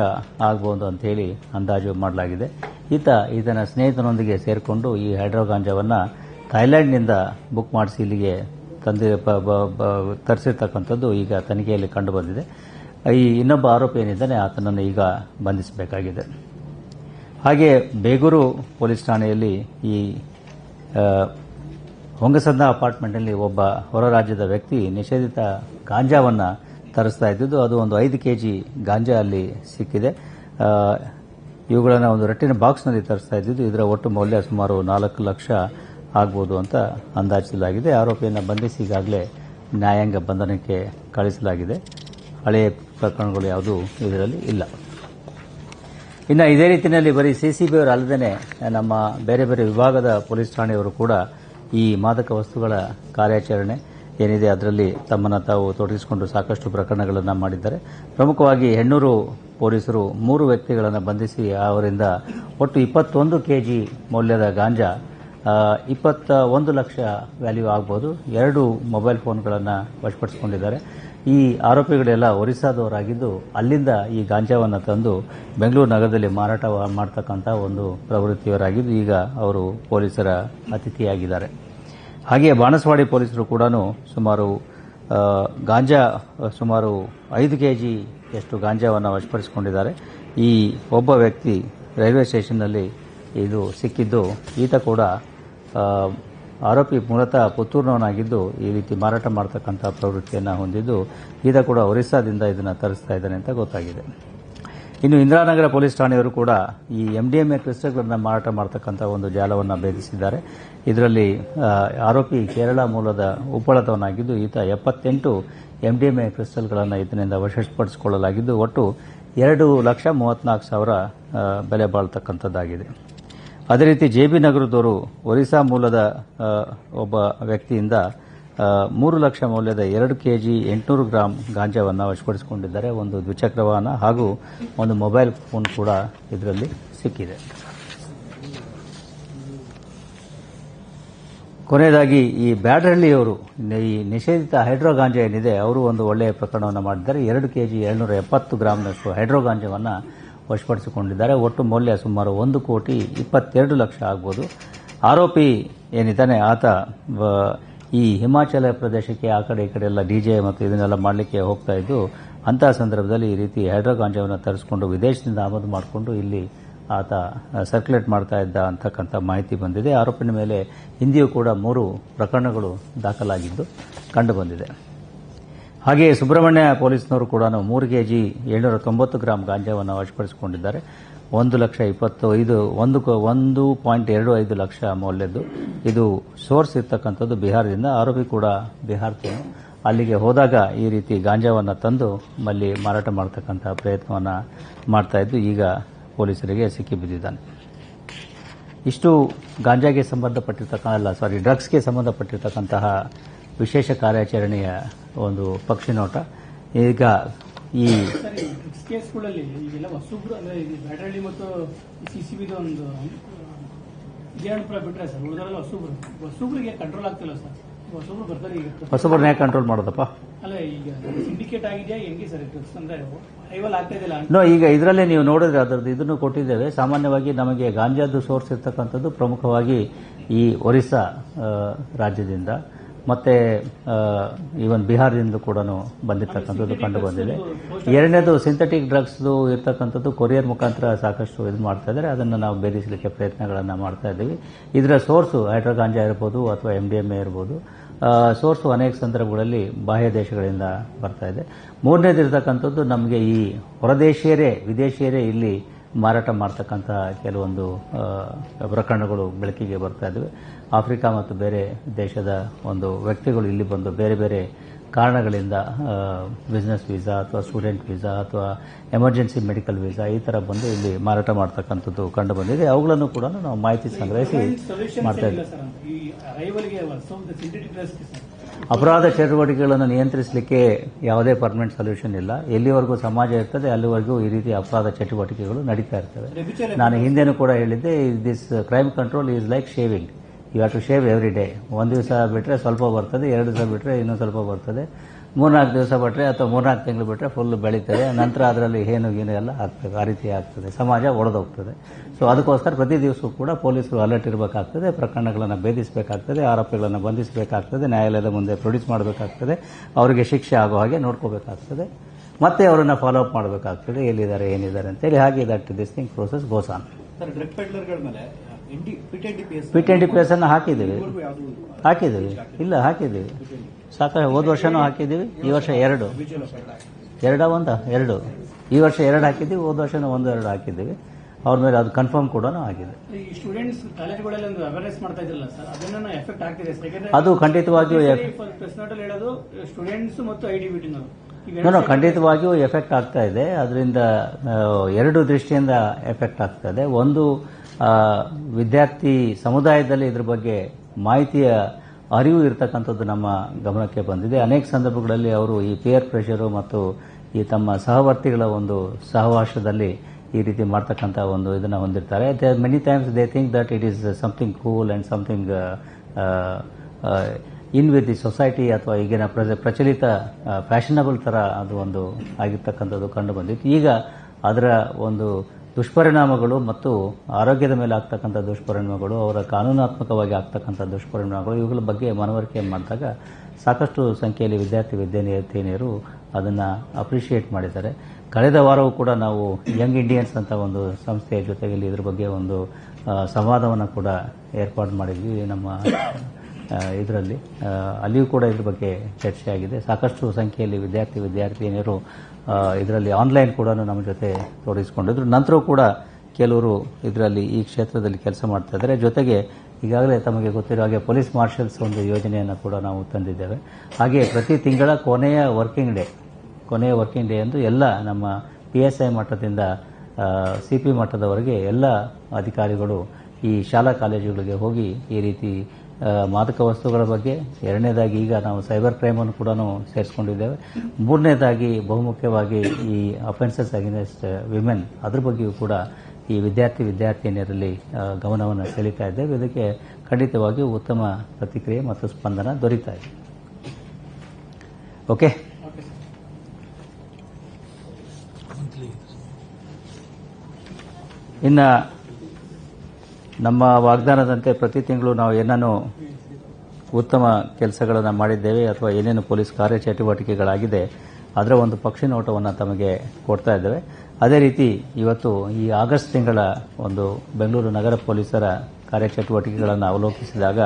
ಆಗ್ಬೋದು ಅಂತೇಳಿ ಅಂದಾಜು ಮಾಡಲಾಗಿದೆ. ಈತ ಈತನ ಸ್ನೇಹಿತನೊಂದಿಗೆ ಸೇರಿಕೊಂಡು ಈ ಹೈಡ್ರೋಗಾಂಜಾವನ್ನು ಥೈಲ್ಯಾಂಡ್ನಿಂದ ಬುಕ್ ಮಾಡಿಸಿ ಇಲ್ಲಿಗೆ ತಂದಿ ತರಿಸಿರ್ತಕ್ಕಂಥದ್ದು ಈಗ ತನಿಖೆಯಲ್ಲಿ ಕಂಡುಬಂದಿದೆ. ಈ ಇನ್ನೊಬ್ಬ ಆರೋಪಿ ಏನಿದ್ದಾನೆ, ಆತನನ್ನು ಈಗ ಬಂಧಿಸಬೇಕಾಗಿದೆ. ಹಾಗೆ ಬೇಗೂರು ಪೊಲೀಸ್ ಠಾಣೆಯಲ್ಲಿ ಈ ಆ, ಹೊಂಗಸಂದ ಅಪಾರ್ಟ್ಮೆಂಟ್ನಲ್ಲಿ ಒಬ್ಬ ಹೊರ ರಾಜ್ಯದ ವ್ಯಕ್ತಿ ನಿಷೇಧಿತ ಗಾಂಜಾವನ್ನು ತರಿಸ್ತಾ ಇದ್ದಿದ್ದು ಅದು ಒಂದು ಐದು ಕೆ ಜಿ ಗಾಂಜಾ ಅಲ್ಲಿ ಸಿಕ್ಕಿದೆ. ಇವುಗಳನ್ನು ಒಂದು ರಟ್ಟಿನ ಬಾಕ್ಸ್ನಲ್ಲಿ ತರಿಸ್ತಾ ಇದ್ದಿದ್ದು ಇದರ ಒಟ್ಟು ಮೌಲ್ಯ ಸುಮಾರು ನಾಲ್ಕು ಲಕ್ಷ ಆಗ್ಬೋದು ಅಂತ ಅಂದಾಜಿಸಲಾಗಿದೆ. ಆರೋಪಿಯನ್ನು ಬಂಧಿಸಿ ಈಗಾಗಲೇ ನ್ಯಾಯಾಂಗ ಬಂಧನಕ್ಕೆ ಕಳಿಸಲಾಗಿದೆ ಹಳೆಯ ಪ್ರಕರಣಗಳು ಯಾವುದೂ ಇದರಲ್ಲಿ ಇಲ್ಲ. ಇನ್ನು ಇದೇ ರೀತಿಯಲ್ಲಿ ಬರೀ ಸಿಸಿಬಿ ಅವರು ಅಲ್ಲದೇನೆ ನಮ್ಮ ಬೇರೆ ಬೇರೆ ವಿಭಾಗದ ಪೊಲೀಸ್ ಠಾಣೆಯವರು ಕೂಡ ಈ ಮಾದಕ ವಸ್ತುಗಳ ಕಾರ್ಯಾಚರಣೆ ಏನಿದೆ ಅದರಲ್ಲಿ ತಮ್ಮನ್ನು ತಾವು ತೊಡಗಿಸಿಕೊಂಡು ಸಾಕಷ್ಟು ಪ್ರಕರಣಗಳನ್ನು ಮಾಡಿದ್ದಾರೆ. ಪ್ರಮುಖವಾಗಿ ಹೆಣ್ಣೂರು ಪೊಲೀಸರು ಮೂರು ವ್ಯಕ್ತಿಗಳನ್ನು ಬಂಧಿಸಿ ಅವರಿಂದ ಒಟ್ಟು ಇಪ್ಪತ್ತೊಂದು ಕೆಜಿ ಮೌಲ್ಯದ ಗಾಂಜಾ ಇಪ್ಪತ್ತ ಒಂದು ಲಕ್ಷ ವ್ಯಾಲ್ಯೂ ಆಗ್ಬೋದು. ಎರಡು ಮೊಬೈಲ್ ಫೋನ್ಗಳನ್ನು ವಶಪಡಿಸಿಕೊಂಡಿದ್ದಾರೆ. ಈ ಆರೋಪಿಗಳೆಲ್ಲ ಒರಿಸ್ಸಾದವರಾಗಿದ್ದು ಅಲ್ಲಿಂದ ಈ ಗಾಂಜಾವನ್ನು ತಂದು ಬೆಂಗಳೂರು ನಗರದಲ್ಲಿ ಮಾರಾಟ ಮಾಡ್ತಕ್ಕಂಥ ಒಂದು ಪ್ರವೃತ್ತಿಯವರಾಗಿದ್ದು ಈಗ ಅವರು ಪೊಲೀಸರ ಅತಿಥಿಯಾಗಿದ್ದಾರೆ. ಹಾಗೆಯೇ ಬಾಣಸವಾಡಿ ಪೊಲೀಸರು ಕೂಡ ಸುಮಾರು ಗಾಂಜಾ, ಸುಮಾರು ಐದು ಕೆ ಜಿಯಷ್ಟು ಗಾಂಜಾವನ್ನು ವಶಪಡಿಸಿಕೊಂಡಿದ್ದಾರೆ. ಈ ಒಬ್ಬ ವ್ಯಕ್ತಿ ರೈಲ್ವೆ ಸ್ಟೇಷನ್ನಲ್ಲಿ ಇದು ಸಿಕ್ಕಿದ್ದು, ಈತ ಕೂಡ ಆರೋಪಿ ಮೂಲತಃ ಪುತ್ತೂರಿನವನಾಗಿದ್ದು ಈ ರೀತಿ ಮಾರಾಟ ಮಾಡ್ತಕ್ಕಂಥ ಪ್ರವೃತ್ತಿಯನ್ನು ಹೊಂದಿದ್ದು ಈತ ಕೂಡ ಒರಿಸ್ಸಾದಿಂದ ಇದನ್ನು ತರಿಸ್ತಾ ಇದ್ದಾನೆ ಅಂತ ಗೊತ್ತಾಗಿದೆ. ಇನ್ನು ಇಂದಿರಾನಗರ ಪೊಲೀಸ್ ಠಾಣೆಯವರು ಕೂಡ ಈ ಎಂಡಿಎಂಎ ಕ್ರಿಸ್ಟಲ್ಗಳನ್ನು ಮಾರಾಟ ಮಾಡ್ತಕ್ಕಂಥ ಒಂದು ಜಾಲವನ್ನು ಭೇದಿಸಿದ್ದಾರೆ. ಇದರಲ್ಲಿ ಆರೋಪಿ ಕೇರಳ ಮೂಲದ ಉಪ್ಪಳದವನಾಗಿದ್ದು ಈತ ಎಪ್ಪತ್ತೆಂಟು ಎಂಡಿಎಂಎ ಕ್ರಿಸ್ಟಲ್ಗಳನ್ನು ಇದರಿಂದ ವಶಪಡಿಸಿಕೊಳ್ಳಲಾಗಿದ್ದು, ಒಟ್ಟು ಎರಡು ಲಕ್ಷ ಮೂವತ್ನಾಲ್ಕು ಸಾವಿರ ಬೆಲೆ ಬಾಳ್ತಕ್ಕಂಥದ್ದಾಗಿದೆ. ಅದೇ ರೀತಿ ಜೆ ಬಿ ನಗರದವರು ಒರಿಸ್ಸಾ ಮೂಲದ ಒಬ್ಬ ವ್ಯಕ್ತಿಯಿಂದ ಮೂರು ಲಕ್ಷ ಮೌಲ್ಯದ ಎರಡು ಕೆಜಿ ಎಂಟುನೂರು ಗ್ರಾಂ ಗಾಂಜಾವನ್ನು ವಶಪಡಿಸಿಕೊಂಡಿದ್ದಾರೆ. ಒಂದು ದ್ವಿಚಕ್ರ ವಾಹನ ಹಾಗೂ ಒಂದು ಮೊಬೈಲ್ ಫೋನ್ ಕೂಡ ಇದರಲ್ಲಿ ಸಿಕ್ಕಿದೆ. ಕೊನೆಯದಾಗಿ ಈ ಬ್ಯಾಡ್ರಹಳ್ಳಿಯವರು ಈ ನಿಷೇಧಿತ ಹೈಡ್ರೋ ಗಾಂಜಾ ಏನಿದೆ, ಅವರು ಒಂದು ಒಳ್ಳೆಯ ಪ್ರಕರಣವನ್ನು ಮಾಡಿದ್ದಾರೆ. ಎರಡು ಕೆಜಿ ಏಳ್ನೂರ ಎಪ್ಪತ್ತು ಗ್ರಾಮ್ನಷ್ಟು ಹೈಡ್ರೋ ಗಾಂಜಾವನ್ನು ವಶಪಡಿಸಿಕೊಂಡಿದ್ದಾರೆ. ಒಟ್ಟು ಮೌಲ್ಯ ಸುಮಾರು ಒಂದು ಕೋಟಿ ಇಪ್ಪತ್ತೆರಡು ಲಕ್ಷ ಆಗ್ಬೋದು. ಆರೋಪಿ ಏನಿದ್ದಾನೆ, ಆತ ಈ ಹಿಮಾಚಲ ಪ್ರದೇಶಕ್ಕೆ ಆ ಕಡೆ ಈ ಕಡೆ ಎಲ್ಲ ಡಿಜೆ ಮತ್ತು ಇದನ್ನೆಲ್ಲ ಮಾಡಲಿಕ್ಕೆ ಹೋಗ್ತಾ ಇದ್ದು, ಅಂತಹ ಸಂದರ್ಭದಲ್ಲಿ ಈ ರೀತಿ ಹೈಡ್ರೋ ತರಿಸ್ಕೊಂಡು ತರಿಸಿಕೊಂಡು ವಿದೇಶದಿಂದ ಆಮದು ಮಾಡಿಕೊಂಡು ಇಲ್ಲಿ ಆತ ಸರ್ಕ್ಯುಲೇಟ್ ಮಾಡ್ತಾ ಇದ್ದ ಅಂತಕ್ಕಂಥ ಮಾಹಿತಿ ಬಂದಿದೆ. ಆರೋಪಿನ ಮೇಲೆ ಹಿಂದಿಯೂ ಕೂಡ ಮೂರು ಪ್ರಕರಣಗಳು ದಾಖಲಾಗಿದ್ದು ಕಂಡುಬಂದಿದೆ ಹಾಗೆಯೇ ಸುಬ್ರಹ್ಮಣ್ಯ ಪೊಲೀಸ್ನವರು ಕೂಡ ಮೂರು ಕೆಜಿ ಏಳ್ನೂರ ತೊಂಬತ್ತು ಗ್ರಾಂ ಗಾಂಜಾವನ್ನು ವಶಪಡಿಸಿಕೊಂಡಿದ್ದಾರೆ. ಒಂದು ಲಕ್ಷ ಇಪ್ಪತ್ತು ಐದು ಒಂದು ಕ- ಒಂದು ಪಾಯಿಂಟ್ ಎರಡು ಐದು ಲಕ್ಷ ಮೌಲ್ಯದ್ದು. ಇದು ಸೋರ್ಸ್ ಇರ್ತಕ್ಕಂಥದ್ದು ಬಿಹಾರದಿಂದ. ಆರೋಪಿ ಕೂಡ ಬಿಹಾರದವನು. ಅಲ್ಲಿಗೆ ಹೋದಾಗ ಈ ರೀತಿ ಗಾಂಜಾವನ್ನು ತಂದು ಮಲ್ಲಿ ಮಾರಾಟ ಮಾಡ್ತಕ್ಕಂಥ ಪ್ರಯತ್ನವನ್ನು ಮಾಡ್ತಾ ಇದ್ದು, ಈಗ ಪೊಲೀಸರಿಗೆ ಸಿಕ್ಕಿಬಿದ್ದಿದ್ದಾನೆ ಇಷ್ಟು ಗಾಂಜಾಗೆ ಸಂಬಂಧಪಟ್ಟಿರ್ತಕ್ಕ ಅಲ್ಲ ಸಾರಿ ಡ್ರಗ್ಸ್ಗೆ ಸಂಬಂಧಪಟ್ಟಿರ್ತಕ್ಕಂತಹ ವಿಶೇಷ ಕಾರ್ಯಾಚರಣೆಯ ಒಂದು ಪಕ್ಷಿ ನೋಟ. ಈಗ ಈ ಸರ್ ಈ ಡ್ರಗ್ಸ್ ಕೇಸ್ಗಳಲ್ಲಿ ಈಗೆಲ್ಲ ಹೊಸಬ್ರು ಅಂದ್ರೆ ಇದು ಮತ್ತು ಸಿ ಸಿ ಬಿದು ಒಂದು ವಿಜಯಪುರ ಬಿಟ್ರೆ ಸರ್ ಉಳಿದರೆಲ್ಲ ಹೊಸಬ್ರು. ಹೊಸಬ್ರಿಗೆ ಕಂಟ್ರೋಲ್ ಆಗ್ತಿಲ್ಲ ಸರ್. ಹೊಸಬ್ರು ಬರ್ತಾರೆ ಈಗ. ಹೊಸಬರನ್ನ ಹೇಗೆ ಕಂಟ್ರೋಲ್ ಮಾಡೋದಪ್ಪ? ಅಲ್ಲ ಈಗ ಸಿಂಡಿಕೇಟ್ ಆಗಿದೆಯಾ ಹೆಂಗೆ ಸರ್ ಡ್ರಗ್ಸ್ ಅಂದ್ರೆ ಐವಲ್ ಆಗ್ತಾ ಇದೆಯಲ್ಲ ನೋ ಈಗ ಇದರಲ್ಲೇ ನೀವು ನೋಡಿದ್ರೆ ಅದರದ್ದು ಇದನ್ನು ಕೊಟ್ಟಿದ್ದೇವೆ. ಸಾಮಾನ್ಯವಾಗಿ ನಮಗೆ ಗಾಂಜಾದ್ದು ಸೋರ್ಸ್ ಇರ್ತಕ್ಕಂಥದ್ದು ಪ್ರಮುಖವಾಗಿ ಈ ಒರಿಸ್ಸಾ ರಾಜ್ಯದಿಂದ. ಮತ್ತೆ ಈವನ್ ಬಿಹಾರದಿಂದ ಕೂಡ ಬಂದಿರತಕ್ಕಂಥದ್ದು ಕಂಡು ಬಂದಿದೆ. ಎರಡನೇದು ಸಿಂಥೆಟಿಕ್ ಡ್ರಗ್ಸ್ದು ಇರ್ತಕ್ಕಂಥದ್ದು ಕೊರಿಯರ್ ಮುಖಾಂತರ ಸಾಕಷ್ಟು ಇದು ಮಾಡ್ತಾ ಇದ್ದಾರೆ. ಅದನ್ನು ನಾವು ಭೇದಿಸಲಿಕ್ಕೆ ಪ್ರಯತ್ನಗಳನ್ನು ಮಾಡ್ತಾ ಇದ್ದೀವಿ. ಇದರ ಸೋರ್ಸು ಹೈಡ್ರೋಗಾಂಜಾ ಇರ್ಬೋದು ಅಥವಾ ಎಂ ಡಿ ಎಂ ಎ ಇರ್ಬೋದು. ಸೋರ್ಸು ಅನೇಕ ಸಂದರ್ಭಗಳಲ್ಲಿ ಬಾಹ್ಯ ದೇಶಗಳಿಂದ ಬರ್ತಾ ಇದೆ. ಮೂರನೇದು ಇರ್ತಕ್ಕಂಥದ್ದು ನಮಗೆ ಈ ಹೊರದೇಶೀಯರೇ, ವಿದೇಶಿಯರೇ ಇಲ್ಲಿ ಮಾರಾಟ ಮಾಡ್ತಕ್ಕಂಥ ಕೆಲವೊಂದು ಪ್ರಕರಣಗಳು ಬೆಳಕಿಗೆ ಬರ್ತಾ ಇದ್ದಾವೆ. ಆಫ್ರಿಕಾ ಮತ್ತು ಬೇರೆ ದೇಶದ ಒಂದು ವ್ಯಕ್ತಿಗಳು ಇಲ್ಲಿ ಬಂದು ಬೇರೆ ಬೇರೆ ಕಾರಣಗಳಿಂದ ಬಿಸ್ನೆಸ್ ವೀಸಾ ಅಥವಾ ಸ್ಟೂಡೆಂಟ್ ವೀಸಾ ಅಥವಾ ಎಮರ್ಜೆನ್ಸಿ ಮೆಡಿಕಲ್ ವೀಸಾ ಈ ಥರ ಬಂದು ಇಲ್ಲಿ ಮಾರಾಟ ಮಾಡ್ತಕ್ಕಂಥದ್ದು ಕಂಡು ಬಂದಿದೆ. ಅವುಗಳನ್ನು ಕೂಡ ನಾವು ಮಾಹಿತಿ ಸಂಗ್ರಹಿಸಿ ಮಾಡ್ತಾ ಇದ್ದೀವಿ. ಅಪರಾಧ ಚಟುವಟಿಕೆಗಳನ್ನು ನಿಯಂತ್ರಿಸಲಿಕ್ಕೆ ಯಾವುದೇ ಪರ್ಮನೆಂಟ್ ಸೊಲ್ಯೂಷನ್ ಇಲ್ಲ. ಎಲ್ಲಿವರೆಗೂ ಸಮಾಜ ಇರ್ತದೆ ಅಲ್ಲಿವರೆಗೂ ಈ ರೀತಿ ಅಪರಾಧ ಚಟುವಟಿಕೆಗಳು ನಡೀತಾ ಇರ್ತವೆ. ನಾನು ಹಿಂದೆನೂ ಕೂಡ ಹೇಳಿದ್ದೆ this crime control is like shaving you have to shave every day ಒಂದು ದಿವಸ ಬಿಟ್ಟರೆ ಸ್ವಲ್ಪ ಬರ್ತದೆ, ಎರಡು ದಿವಸ ಬಿಟ್ಟರೆ ಇನ್ನೂ ಸ್ವಲ್ಪ ಬರ್ತದೆ. ಮೂರ್ನಾಲ್ಕು ದಿವಸ ಬಿಟ್ಟರೆ ಅಥವಾ ಮೂರ್ನಾಲ್ಕು ತಿಂಗಳು ಬಿಟ್ಟರೆ ಫುಲ್ ಬೆಳೀತದೆ. ನಂತರ ಅದರಲ್ಲಿ ಏನು ಗೀನು ಎಲ್ಲ ಆಗ್ತದೆ, ಆ ರೀತಿ ಆಗ್ತದೆ. ಸಮಾಜ ಒಡೆದೋಗ್ತದೆ. ಸೊ ಅದಕ್ಕೋಸ್ಕರ ಪ್ರತಿ ದಿವಸವೂ ಕೂಡ ಪೊಲೀಸರು ಅಲರ್ಟ್ ಇರಬೇಕಾಗ್ತದೆ, ಪ್ರಕರಣಗಳನ್ನು ಭೇದಿಸಬೇಕಾಗ್ತದೆ, ಆರೋಪಿಗಳನ್ನು ಬಂಧಿಸಬೇಕಾಗ್ತದೆ, ನ್ಯಾಯಾಲಯದ ಮುಂದೆ ಪ್ರೊಡ್ಯೂಸ್ ಮಾಡಬೇಕಾಗ್ತದೆ, ಅವರಿಗೆ ಶಿಕ್ಷೆ ಆಗೋ ಹಾಗೆ ನೋಡ್ಕೋಬೇಕಾಗ್ತದೆ. ಮತ್ತೆ ಅವರನ್ನು ಫಾಲೋ ಅಪ್ ಮಾಡಬೇಕಾಗ್ತದೆ, ಎಲ್ಲಿದ್ದಾರೆ, ಏನಿದ್ದಾರೆ ಅಂತೇಳಿ. ಹಾಗೆ that this thing process goes on drug ಪೆಡ್ಲರ್ಗಳ ಮೇಲೆ P T ten D P S ಅನ್ನು ಹಾಕಿದ್ದೀವಿ. ಹಾಕಿದ್ದೀವಿ. ಇಲ್ಲ ಹಾಕಿದ್ದೀವಿ. ಸಾಕಷ್ಟು ಹೋದ ವರ್ಷನೂ ಹಾಕಿದ್ದೀವಿ ಈ ವರ್ಷ ಎರಡು. ಎರಡ ಒಂದ? ಎರಡು. ಈ ವರ್ಷ ಎರಡು ಹಾಕಿದ್ದೀವಿ ಹೋದ ವರ್ಷನೂ ಒಂದು ಎರಡು ಹಾಕಿದ್ದೀವಿ. ಅವ್ರ ಮೇಲೆ ಅದು ಕನ್ಫರ್ಮ್ ಕೂಡ ಆಗಿದೆ ಅದು ಖಂಡಿತವಾಗಿಯೂ ನಾನು ಖಂಡಿತವಾಗಿಯೂ ಎಫೆಕ್ಟ್ ಆಗ್ತಾ ಇದೆ. ಅದರಿಂದ ಎರಡು ದೃಷ್ಟಿಯಿಂದ ಎಫೆಕ್ಟ್ ಆಗ್ತಾ ಇದೆ. ಒಂದು ವಿದ್ಯಾರ್ಥಿ ಸಮುದಾಯದಲ್ಲಿ ಇದ್ರ ಬಗ್ಗೆ ಮಾಹಿತಿಯ ಅರಿವು ಇರತಕ್ಕಂಥದ್ದು ನಮ್ಮ ಗಮನಕ್ಕೆ ಬಂದಿದೆ. ಅನೇಕ ಸಂದರ್ಭಗಳಲ್ಲಿ ಅವರು ಈ ಪಿಯರ್ ಪ್ರೆಷರು ಮತ್ತು ಈ ತಮ್ಮ ಸಹವರ್ತಿಗಳ ಒಂದು ಸಹವಾಸದಲ್ಲಿ ಈ ರೀತಿ ಮಾಡ್ತಕ್ಕಂಥ ಒಂದು ಇದನ್ನು ಹೊಂದಿರ್ತಾರೆ. Many times they think that it is something cool and something in with the society ಅಥವಾ ಈಗಿನ ಪ್ರಚಲಿತ ಫ್ಯಾಷನಬಲ್ ಥರ ಅದು ಒಂದು ಆಗಿರ್ತಕ್ಕಂಥದ್ದು ಕಂಡು ಬಂದಿತ್ತು. ಈಗ ಅದರ ಒಂದು ದುಷ್ಪರಿಣಾಮಗಳು ಮತ್ತು ಆರೋಗ್ಯದ ಮೇಲೆ ಆಗ್ತಕ್ಕಂಥ ದುಷ್ಪರಿಣಾಮಗಳು, ಅವರ ಕಾನೂನಾತ್ಮಕವಾಗಿ ಆಗ್ತಕ್ಕಂಥ ದುಷ್ಪರಿಣಾಮಗಳು, ಇವುಗಳ ಬಗ್ಗೆ ಮನವರಿಕೆ ಮಾಡಿದಾಗ ಸಾಕಷ್ಟು ಸಂಖ್ಯೆಯಲ್ಲಿ ವಿದ್ಯಾರ್ಥಿ ವಿದ್ಯಾರ್ಥಿನಿಯರು ಅದನ್ನು ಅಪ್ರಿಷಿಯೇಟ್ ಮಾಡಿದ್ದಾರೆ. ಕಳೆದ ವಾರವೂ ಕೂಡ ನಾವು ಯಂಗ್ ಇಂಡಿಯನ್ಸ್ ಅಂತ ಒಂದು ಸಂಸ್ಥೆಯ ಜೊತೆಗೆ ಇದ್ರ ಬಗ್ಗೆ ಒಂದು ಸಂವಾದವನ್ನು ಕೂಡ ಏರ್ಪಾಡು ಮಾಡಿದ್ವಿ. ನಮ್ಮ ಇದರಲ್ಲಿ. ಅಲ್ಲಿಯೂ ಕೂಡ ಇದ್ರ ಬಗ್ಗೆ ಚರ್ಚೆ ಆಗಿದೆ. ಸಾಕಷ್ಟು ಸಂಖ್ಯೆಯಲ್ಲಿ ವಿದ್ಯಾರ್ಥಿ, ವಿದ್ಯಾರ್ಥಿನಿಯರು ಇದರಲ್ಲಿ ಆನ್ಲೈನ್ ಕೂಡ ನಮ್ಮ ಜೊತೆ ತೊಡಗಿಸಿಕೊಂಡಿದ್ರು. ನಂತರ ಕೂಡ ಕೆಲವರು ಇದರಲ್ಲಿ ಈ ಕ್ಷೇತ್ರದಲ್ಲಿ ಕೆಲಸ ಮಾಡ್ತಾ ಇದ್ದಾರೆ. ಜೊತೆಗೆ ಈಗಾಗಲೇ ತಮಗೆ ಗೊತ್ತಿರೋ ಹಾಗೆ ಪೊಲೀಸ್ ಮಾರ್ಷಲ್ಸ್ ಒಂದು ಯೋಜನೆಯನ್ನು ಕೂಡ ನಾವು ತಂದಿದ್ದೇವೆ. ಹಾಗೆ ಪ್ರತಿ ತಿಂಗಳ ಕೊನೆಯ ವರ್ಕಿಂಗ್ ಡೇ ಕೊನೆಯ ವರ್ಕಿಂಗ್ ಡೇ ಎಂದು ಎಲ್ಲ ನಮ್ಮ ಪಿ ಎಸ್ ಐ ಮಟ್ಟದಿಂದ ಸಿ ಪಿ ಮಟ್ಟದವರೆಗೆ ಎಲ್ಲ ಅಧಿಕಾರಿಗಳು ಈ ಶಾಲಾ ಕಾಲೇಜುಗಳಿಗೆ ಹೋಗಿ ಈ ರೀತಿ ಮಾದಕ ವಸ್ತುಗಳ ಬಗ್ಗೆ. ಎರಡನೇದಾಗಿ ಈಗ ನಾವು ಸೈಬರ್ ಕ್ರೈಮನ್ನು ಕೂಡ ಸೇರಿಸ್ಕೊಂಡಿದ್ದೇವೆ. ಮೂರನೇದಾಗಿ ಬಹುಮುಖ್ಯವಾಗಿ ಈ ಅಫೆನ್ಸಸ್ ಅಗೇನೆಸ್ಟ್ ವಿಮೆನ್ ಅದ್ರ ಬಗ್ಗೆಯೂ ಕೂಡ ಈ ವಿದ್ಯಾರ್ಥಿ ವಿದ್ಯಾರ್ಥಿನಿಯರಲ್ಲಿ ಗಮನವನ್ನು ಸೆಳೀತಾ ಇದ್ದೇವೆ. ಇದಕ್ಕೆ ಖಂಡಿತವಾಗಿಯೂ ಉತ್ತಮ ಪ್ರತಿಕ್ರಿಯೆ ಮತ್ತು ಸ್ಪಂದನ ದೊರೀತಾ ಇದೆ. ಓಕೆ? ಇನ್ನು ನಮ್ಮ ವಾಗ್ದಾನದಂತೆ ಪ್ರತಿ ತಿಂಗಳು ನಾವು ಏನನ್ನು ಉತ್ತಮ ಕೆಲಸಗಳನ್ನು ಮಾಡಿದ್ದೇವೆ ಅಥವಾ ಏನೇನು ಪೊಲೀಸ್ ಕಾರ್ಯಚಟುವಟಿಕೆಗಳಾಗಿದೆ, ಅದರ ಒಂದು ಪಕ್ಷಿ ನೋಟವನ್ನು ತಮಗೆ ಕೊಡ್ತಾ ಇದ್ದೇವೆ. ಅದೇ ರೀತಿ ಇವತ್ತು ಈ ಆಗಸ್ಟ್ ತಿಂಗಳ ಒಂದು ಬೆಂಗಳೂರು ನಗರ ಪೊಲೀಸರ ಕಾರ್ಯಚಟುವಟಿಕೆಗಳನ್ನು ಅವಲೋಕಿಸಿದಾಗ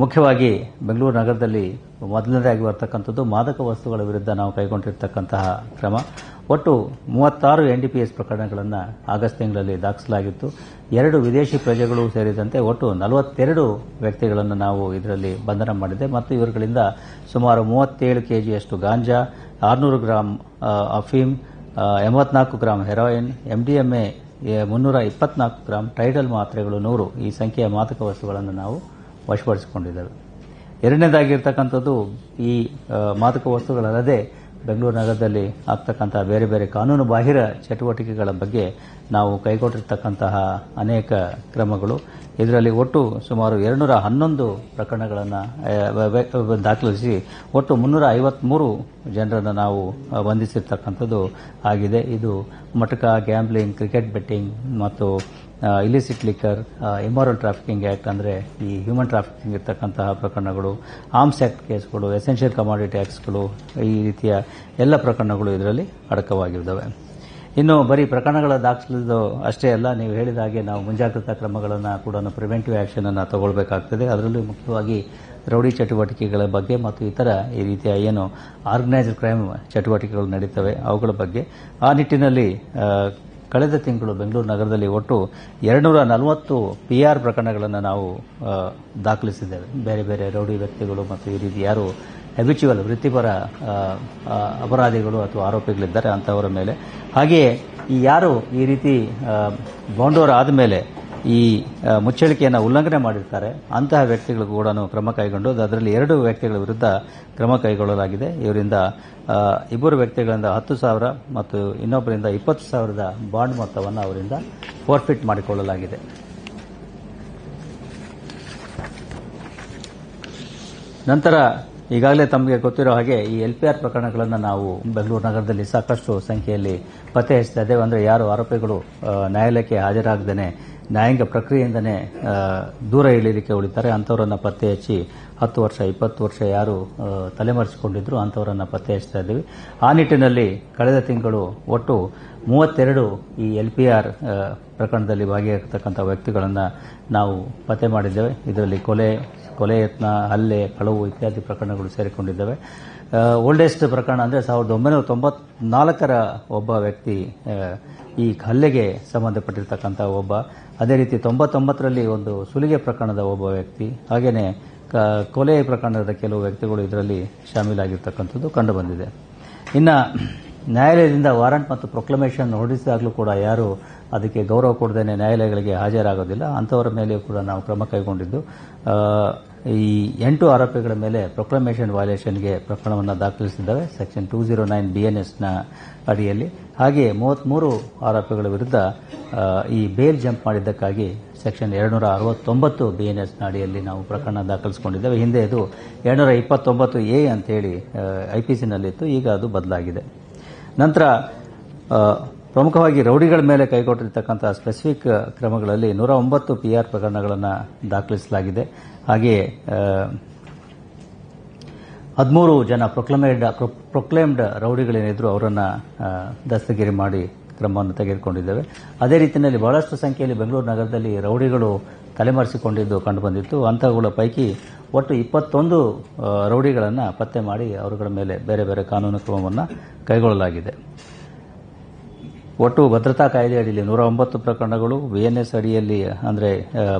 ಮುಖ್ಯವಾಗಿ ಬೆಂಗಳೂರು ನಗರದಲ್ಲಿ ಮೊದಲನೇದಾಗಿ ಬರ್ತಕ್ಕಂಥದ್ದು ಮಾದಕ ವಸ್ತುಗಳ ವಿರುದ್ಧ ನಾವು ಕೈಗೊಂಡಿರ್ತಕ್ಕಂತಹ ಕ್ರಮ. ಒಟ್ಟು ಮೂವತ್ತಾರು ಎನ್ ಡಿ ಪಿ ಎಸ್ ಪ್ರಕರಣಗಳನ್ನು ಆಗಸ್ಟ್ ತಿಂಗಳಲ್ಲಿ ದಾಖಲಾಗಿತ್ತು ಎರಡು ವಿದೇಶಿ ಪ್ರಜೆಗಳು ಸೇರಿದಂತೆ ಒಟ್ಟು ನಲವತ್ತೆರಡು ವ್ಯಕ್ತಿಗಳನ್ನು ನಾವು ಇದರಲ್ಲಿ ಬಂಧನ ಮಾಡಿದೆ. ಮತ್ತು ಇವರುಗಳಿಂದ ಸುಮಾರು ಮೂವತ್ತೇಳು ಕೆಜಿಯಷ್ಟು ಗಾಂಜಾ, ಆರುನೂರು ಗ್ರಾಂ ಅಫೀಮ್ ಎಂಬತ್ನಾಲ್ಕು ಗ್ರಾಂ ಹೆರಾಯಿನ್ ಎಂಡಿಎಂಎ ಮುನ್ನೂರ ಇಪ್ಪತ್ನಾಲ್ಕು ಗ್ರಾಂ ಟೈಡಲ್ ಮಾತ್ರೆಗಳು ನೂರು ಈ ಸಂಖ್ಯೆಯ ಮಾದಕ ವಸ್ತುಗಳನ್ನು ನಾವು ವಶಪಡಿಸಿಕೊಂಡಿದ್ದೇವೆ ಎರಡನೇದಾಗಿರ್ತಕ್ಕಂಥದ್ದು ಈ ಮಾದಕ ವಸ್ತುಗಳಲ್ಲದೆ ಬೆಂಗಳೂರು ನಗರದಲ್ಲಿ ಆಗ್ತಕ್ಕಂಥ ಬೇರೆ ಬೇರೆ ಕಾನೂನು ಬಾಹಿರ ಚಟುವಟಿಕೆಗಳ ಬಗ್ಗೆ ನಾವು ಕೈಗೊಂಡಿರ್ತಕ್ಕಂತಹ ಅನೇಕ ಕ್ರಮಗಳು. ಇದರಲ್ಲಿ ಒಟ್ಟು ಸುಮಾರು ಎರಡುನೂರ ಹನ್ನೊಂದು ಪ್ರಕರಣಗಳನ್ನು ದಾಖಲಿಸಿ ಒಟ್ಟು ಮುನ್ನೂರ ಐವತ್ಮೂರು ಜನರನ್ನು ನಾವು ಬಂಧಿಸಿರ್ತಕ್ಕಂಥದ್ದು ಆಗಿದೆ. ಇದು ಮಟಕ ಗ್ಯಾಂಬ್ಲಿಂಗ್, ಕ್ರಿಕೆಟ್ ಬೆಟ್ಟಿಂಗ್ ಮತ್ತು illicit liquor immoral trafficking act ಅಂದರೆ ಈ ಹ್ಯೂಮನ್ ಟ್ರಾಫಿಕಿಂಗ್ ಇರ್ತಕ್ಕಂತಹ ಪ್ರಕರಣಗಳು ಆರ್ಮ್ಸ್ ಆ್ಯಕ್ಟ್ ಕೇಸ್ಗಳು ಎಸೆನ್ಷಿಯಲ್ ಕಮಾಡಿಟಿ ಟ್ಯಾಕ್ಸ್ಗಳು ಈ ರೀತಿಯ ಎಲ್ಲ ಪ್ರಕರಣಗಳು ಇದರಲ್ಲಿ ಅಡಕವಾಗಿದ್ದಾವೆ ಇನ್ನು ಬರೀ ಪ್ರಕರಣಗಳ ದಾಖಲಿಸಲು ಅಷ್ಟೇ ಅಲ್ಲ, ನೀವು ಹೇಳಿದ ಹಾಗೆ ನಾವು ಮುಂಜಾಗ್ರತಾ ಕ್ರಮಗಳನ್ನು ಕೂಡ ಪ್ರಿವೆಂಟಿವ್ ಆ್ಯಕ್ಷನ್ ಅನ್ನು ತಗೊಳ್ಬೇಕಾಗ್ತದೆ. ಅದರಲ್ಲೂ ಮುಖ್ಯವಾಗಿ ರೌಡಿ ಚಟುವಟಿಕೆಗಳ ಬಗ್ಗೆ ಮತ್ತು ಇತರ ಈ ರೀತಿಯ ಏನು ಆರ್ಗನೈಸ್ಡ್ ಕ್ರೈಮ್ ಚಟುವಟಿಕೆಗಳು ನಡೀತವೆ ಅವುಗಳ ಬಗ್ಗೆ. ಆ ನಿಟ್ಟಿನಲ್ಲಿ ಕಳೆದ ತಿಂಗಳು ಬೆಂಗಳೂರು ನಗರದಲ್ಲಿ ಒಟ್ಟು ಎರಡುನೂರ ನಲವತ್ತು ಪಿ ಆರ್ ಪ್ರಕರಣಗಳನ್ನು ನಾವು ದಾಖಲಿಸಿದ್ದೇವೆ. ಬೇರೆ ಬೇರೆ ರೌಡಿ ವ್ಯಕ್ತಿಗಳು ಮತ್ತು ಈ ರೀತಿ ಯಾರು ಹೆಬಿಚುವಲ್ ವೃತ್ತಿಪರ ಅಪರಾಧಿಗಳು ಅಥವಾ ಆರೋಪಿಗಳಿದ್ದಾರೆ ಅಂಥವರ ಮೇಲೆ. ಹಾಗೆಯೇ ಈ ಯಾರು ಈ ರೀತಿ ಬಾಂಡವರ್ ಆದ ಮೇಲೆ ಈ ಮುಚ್ಚಳಿಕೆಯನ್ನು ಉಲ್ಲಂಘನೆ ಮಾಡಿರ್ತಾರೆ, ಅಂತಹ ವ್ಯಕ್ತಿಗಳು ಕೂಡ ಕ್ರಮ ಕೈಗೊಂಡು ಅದರಲ್ಲಿ ಎರಡು ವ್ಯಕ್ತಿಗಳ ವಿರುದ್ಧ ಕ್ರಮ ಕೈಗೊಳ್ಳಲಾಗಿದೆ. ಇವರಿಂದ ಇಬ್ಬರು ವ್ಯಕ್ತಿಗಳಿಂದ ಹತ್ತು ಸಾವಿರ ಮತ್ತು ಇನ್ನೊಬ್ಬರಿಂದ ಇಪ್ಪತ್ತು ಸಾವಿರದ ಬಾಂಡ್ ಮೊತ್ತವನ್ನು ಅವರಿಂದ ಫೋರ್ಫಿಟ್ ಮಾಡಿಕೊಳ್ಳಲಾಗಿದೆ. ನಂತರ ಈಗಾಗಲೇ ತಮಗೆ ಗೊತ್ತಿರೋ ಹಾಗೆ ಈ ಎಲ್ ಪಿ ಆರ್ ಪ್ರಕರಣಗಳನ್ನು ನಾವು ಬೆಂಗಳೂರು ನಗರದಲ್ಲಿ ಸಾಕಷ್ಟು ಸಂಖ್ಯೆಯಲ್ಲಿ ಪತ್ತೆ ಹಚ್ತಾ ಇದ್ದೇವೆ. ಅಂದರೆ ಯಾರು ಆರೋಪಿಗಳು ನ್ಯಾಯಾಲಯಕ್ಕೆ ಹಾಜರಾಗದೇ ನ್ಯಾಯಾಂಗ ಪ್ರಕ್ರಿಯೆಯಿಂದನೇ ದೂರ ಇಳಿಲಿಕ್ಕೆ ಉಳಿತಾರೆ. ಅಂಥವರನ್ನು ಪತ್ತೆ ಹಚ್ಚಿ ಹತ್ತು ವರ್ಷ, ಇಪ್ಪತ್ತು ವರ್ಷ ಯಾರು ತಲೆಮರೆಸಿಕೊಂಡಿದ್ರು, ಅಂಥವರನ್ನು ಪತ್ತೆ ಹಚ್ತಾ ಇದ್ದೀವಿ. ಆ ನಿಟ್ಟಿನಲ್ಲಿ ಕಳೆದ ತಿಂಗಳು ಒಟ್ಟು ಮೂವತ್ತೆರಡು ಈ ಎಲ್ ಪಿ ಆರ್ ಪ್ರಕರಣದಲ್ಲಿ ಭಾಗಿಯಾಗಿರ್ತಕ್ಕಂಥ ವ್ಯಕ್ತಿಗಳನ್ನು ನಾವು ಪತ್ತೆ ಮಾಡಿದ್ದೇವೆ. ಇದರಲ್ಲಿ ಕೊಲೆ ಕೊಲೆ ಯತ್ನ, ಹಲ್ಲೆ, ಕಳವು ಇತ್ಯಾದಿ ಪ್ರಕರಣಗಳು ಸೇರಿಕೊಂಡಿದ್ದಾವೆ. ಓಲ್ಡೆಸ್ಟ್ ಪ್ರಕರಣ ಅಂದರೆ ಸಾವಿರದ ಒಂಬೈನೂರ ತೊಂಬತ್ನಾಲ್ಕರ ಒಬ್ಬ ವ್ಯಕ್ತಿ ಈ ಹಲ್ಲೆಗೆ ಸಂಬಂಧಪಟ್ಟಿರ್ತಕ್ಕಂಥ ಒಬ್ಬ, ಅದೇ ರೀತಿ ತೊಂಬತ್ತೊಂಬತ್ತರಲ್ಲಿ ಒಂದು ಸುಲಿಗೆ ಪ್ರಕರಣದ ಒಬ್ಬ ವ್ಯಕ್ತಿ ಹಾಗೆಯೇ ಕೊಲೆ ಪ್ರಕರಣದ ಕೆಲವು ವ್ಯಕ್ತಿಗಳು ಇದರಲ್ಲಿ ಶಾಮೀಲಾಗಿರ್ತಕ್ಕಂಥದ್ದು ಕಂಡುಬಂದಿದೆ. ಇನ್ನು ನ್ಯಾಯಾಲಯದಿಂದ ವಾರಂಟ್ ಮತ್ತು ಪ್ರೊಕ್ಲಮೇಷನ್ ಹೊರಡಿಸಿದಾಗಲೂ ಕೂಡ ಯಾರು ಅದಕ್ಕೆ ಗೌರವ ಕೊಡದೇನೆ ನ್ಯಾಯಾಲಯಗಳಿಗೆ ಹಾಜರಾಗೋದಿಲ್ಲ. ಅಂಥವರ ಮೇಲೆಯೂ ಕೂಡ ನಾವು ಕ್ರಮ ಕೈಗೊಂಡಿದ್ದು. ಈ ಎಂಟು ಆರೋಪಿಗಳ ಮೇಲೆ ಪ್ರೊಕ್ಲಮೇಷನ್ ವೈಲೇಷನ್ಗೆ ಪ್ರಕರಣವನ್ನು ದಾಖಲಿಸಿದ್ದಾವೆ. Section two zero nine B N ಎಸ್ನ ಅಡಿಯಲ್ಲಿ. ಹಾಗೆಯೇ ಮೂವತ್ಮೂರು ಆರೋಪಿಗಳ ವಿರುದ್ಧ ಈ ಬೇಲ್ ಜಂಪ್ ಮಾಡಿದ್ದಕ್ಕಾಗಿ ಸೆಕ್ಷನ್ ಎರಡುನೂರ ಅರವತ್ತೊಂಬತ್ತು ಬಿಎನ್ಎಸ್ನ ಎನ್ ಎಸ್ನ ಅಡಿಯಲ್ಲಿ ನಾವು ಪ್ರಕರಣ ದಾಖಲಿಸಿಕೊಂಡಿದ್ದೇವೆ. ಹಿಂದೆ ಇದು ಎರಡುನೂರ ಇಪ್ಪತ್ತೊಂಬತ್ತು ಎ ಅಂತೇಳಿ ಐ ಪಿ ಸಿನಲ್ಲಿತ್ತು ಈಗ ಅದು ಬದಲಾಗಿದೆ. ನಂತರ ಪ್ರಮುಖವಾಗಿ ರೌಡಿಗಳ ಮೇಲೆ ಕೈಗೊಟ್ಟಿರ್ತಕ್ಕಂಥ ಸ್ಪೆಸಿಫಿಕ್ ಕ್ರಮಗಳಲ್ಲಿ ನೂರ ಒಂಬತ್ತು ಪಿ ಆರ್ ಪ್ರಕರಣಗಳನ್ನು ದಾಖಲಿಸಲಾಗಿದೆ. ಹಾಗೆಯೇ ಆ, ಹದಿಮೂರು ಜನ ಪ್ರೊಕ್ಲಮೇಡ್ ಪ್ರೊಕ್ಲೇಮ್ಡ್ ರೌಡಿಗಳೇನಿದ್ರು ಅವರನ್ನು ದಸ್ತಗಿರಿ ಮಾಡಿ ಕ್ರಮವನ್ನು ತೆಗೆದುಕೊಂಡಿದ್ದೇವೆ. ಅದೇ ರೀತಿಯಲ್ಲಿ ಬಹಳಷ್ಟು ಸಂಖ್ಯೆಯಲ್ಲಿ ಬೆಂಗಳೂರು ನಗರದಲ್ಲಿ ರೌಡಿಗಳು ತಲೆಮರೆಸಿಕೊಂಡಿದ್ದು ಕಂಡುಬಂದಿತ್ತು. ಅಂಥವುಗಳ ಪೈಕಿ ಒಟ್ಟು ಇಪ್ಪತ್ತೊಂದು ರೌಡಿಗಳನ್ನು ಪತ್ತೆ ಮಾಡಿ ಅವರುಗಳ ಮೇಲೆ ಬೇರೆ ಬೇರೆ ಕಾನೂನು ಕ್ರಮವನ್ನು ಕೈಗೊಳ್ಳಲಾಗಿದೆ. ಒಟ್ಟು ಭದ್ರತಾ ಕಾಯ್ದೆ ಅಡಿಯಲ್ಲಿ ನೂರ ಒಂಬತ್ತು ಪ್ರಕರಣಗಳು ವಿಎನ್ಎಸ್ ಅಡಿಯಲ್ಲಿ, ಅಂದರೆ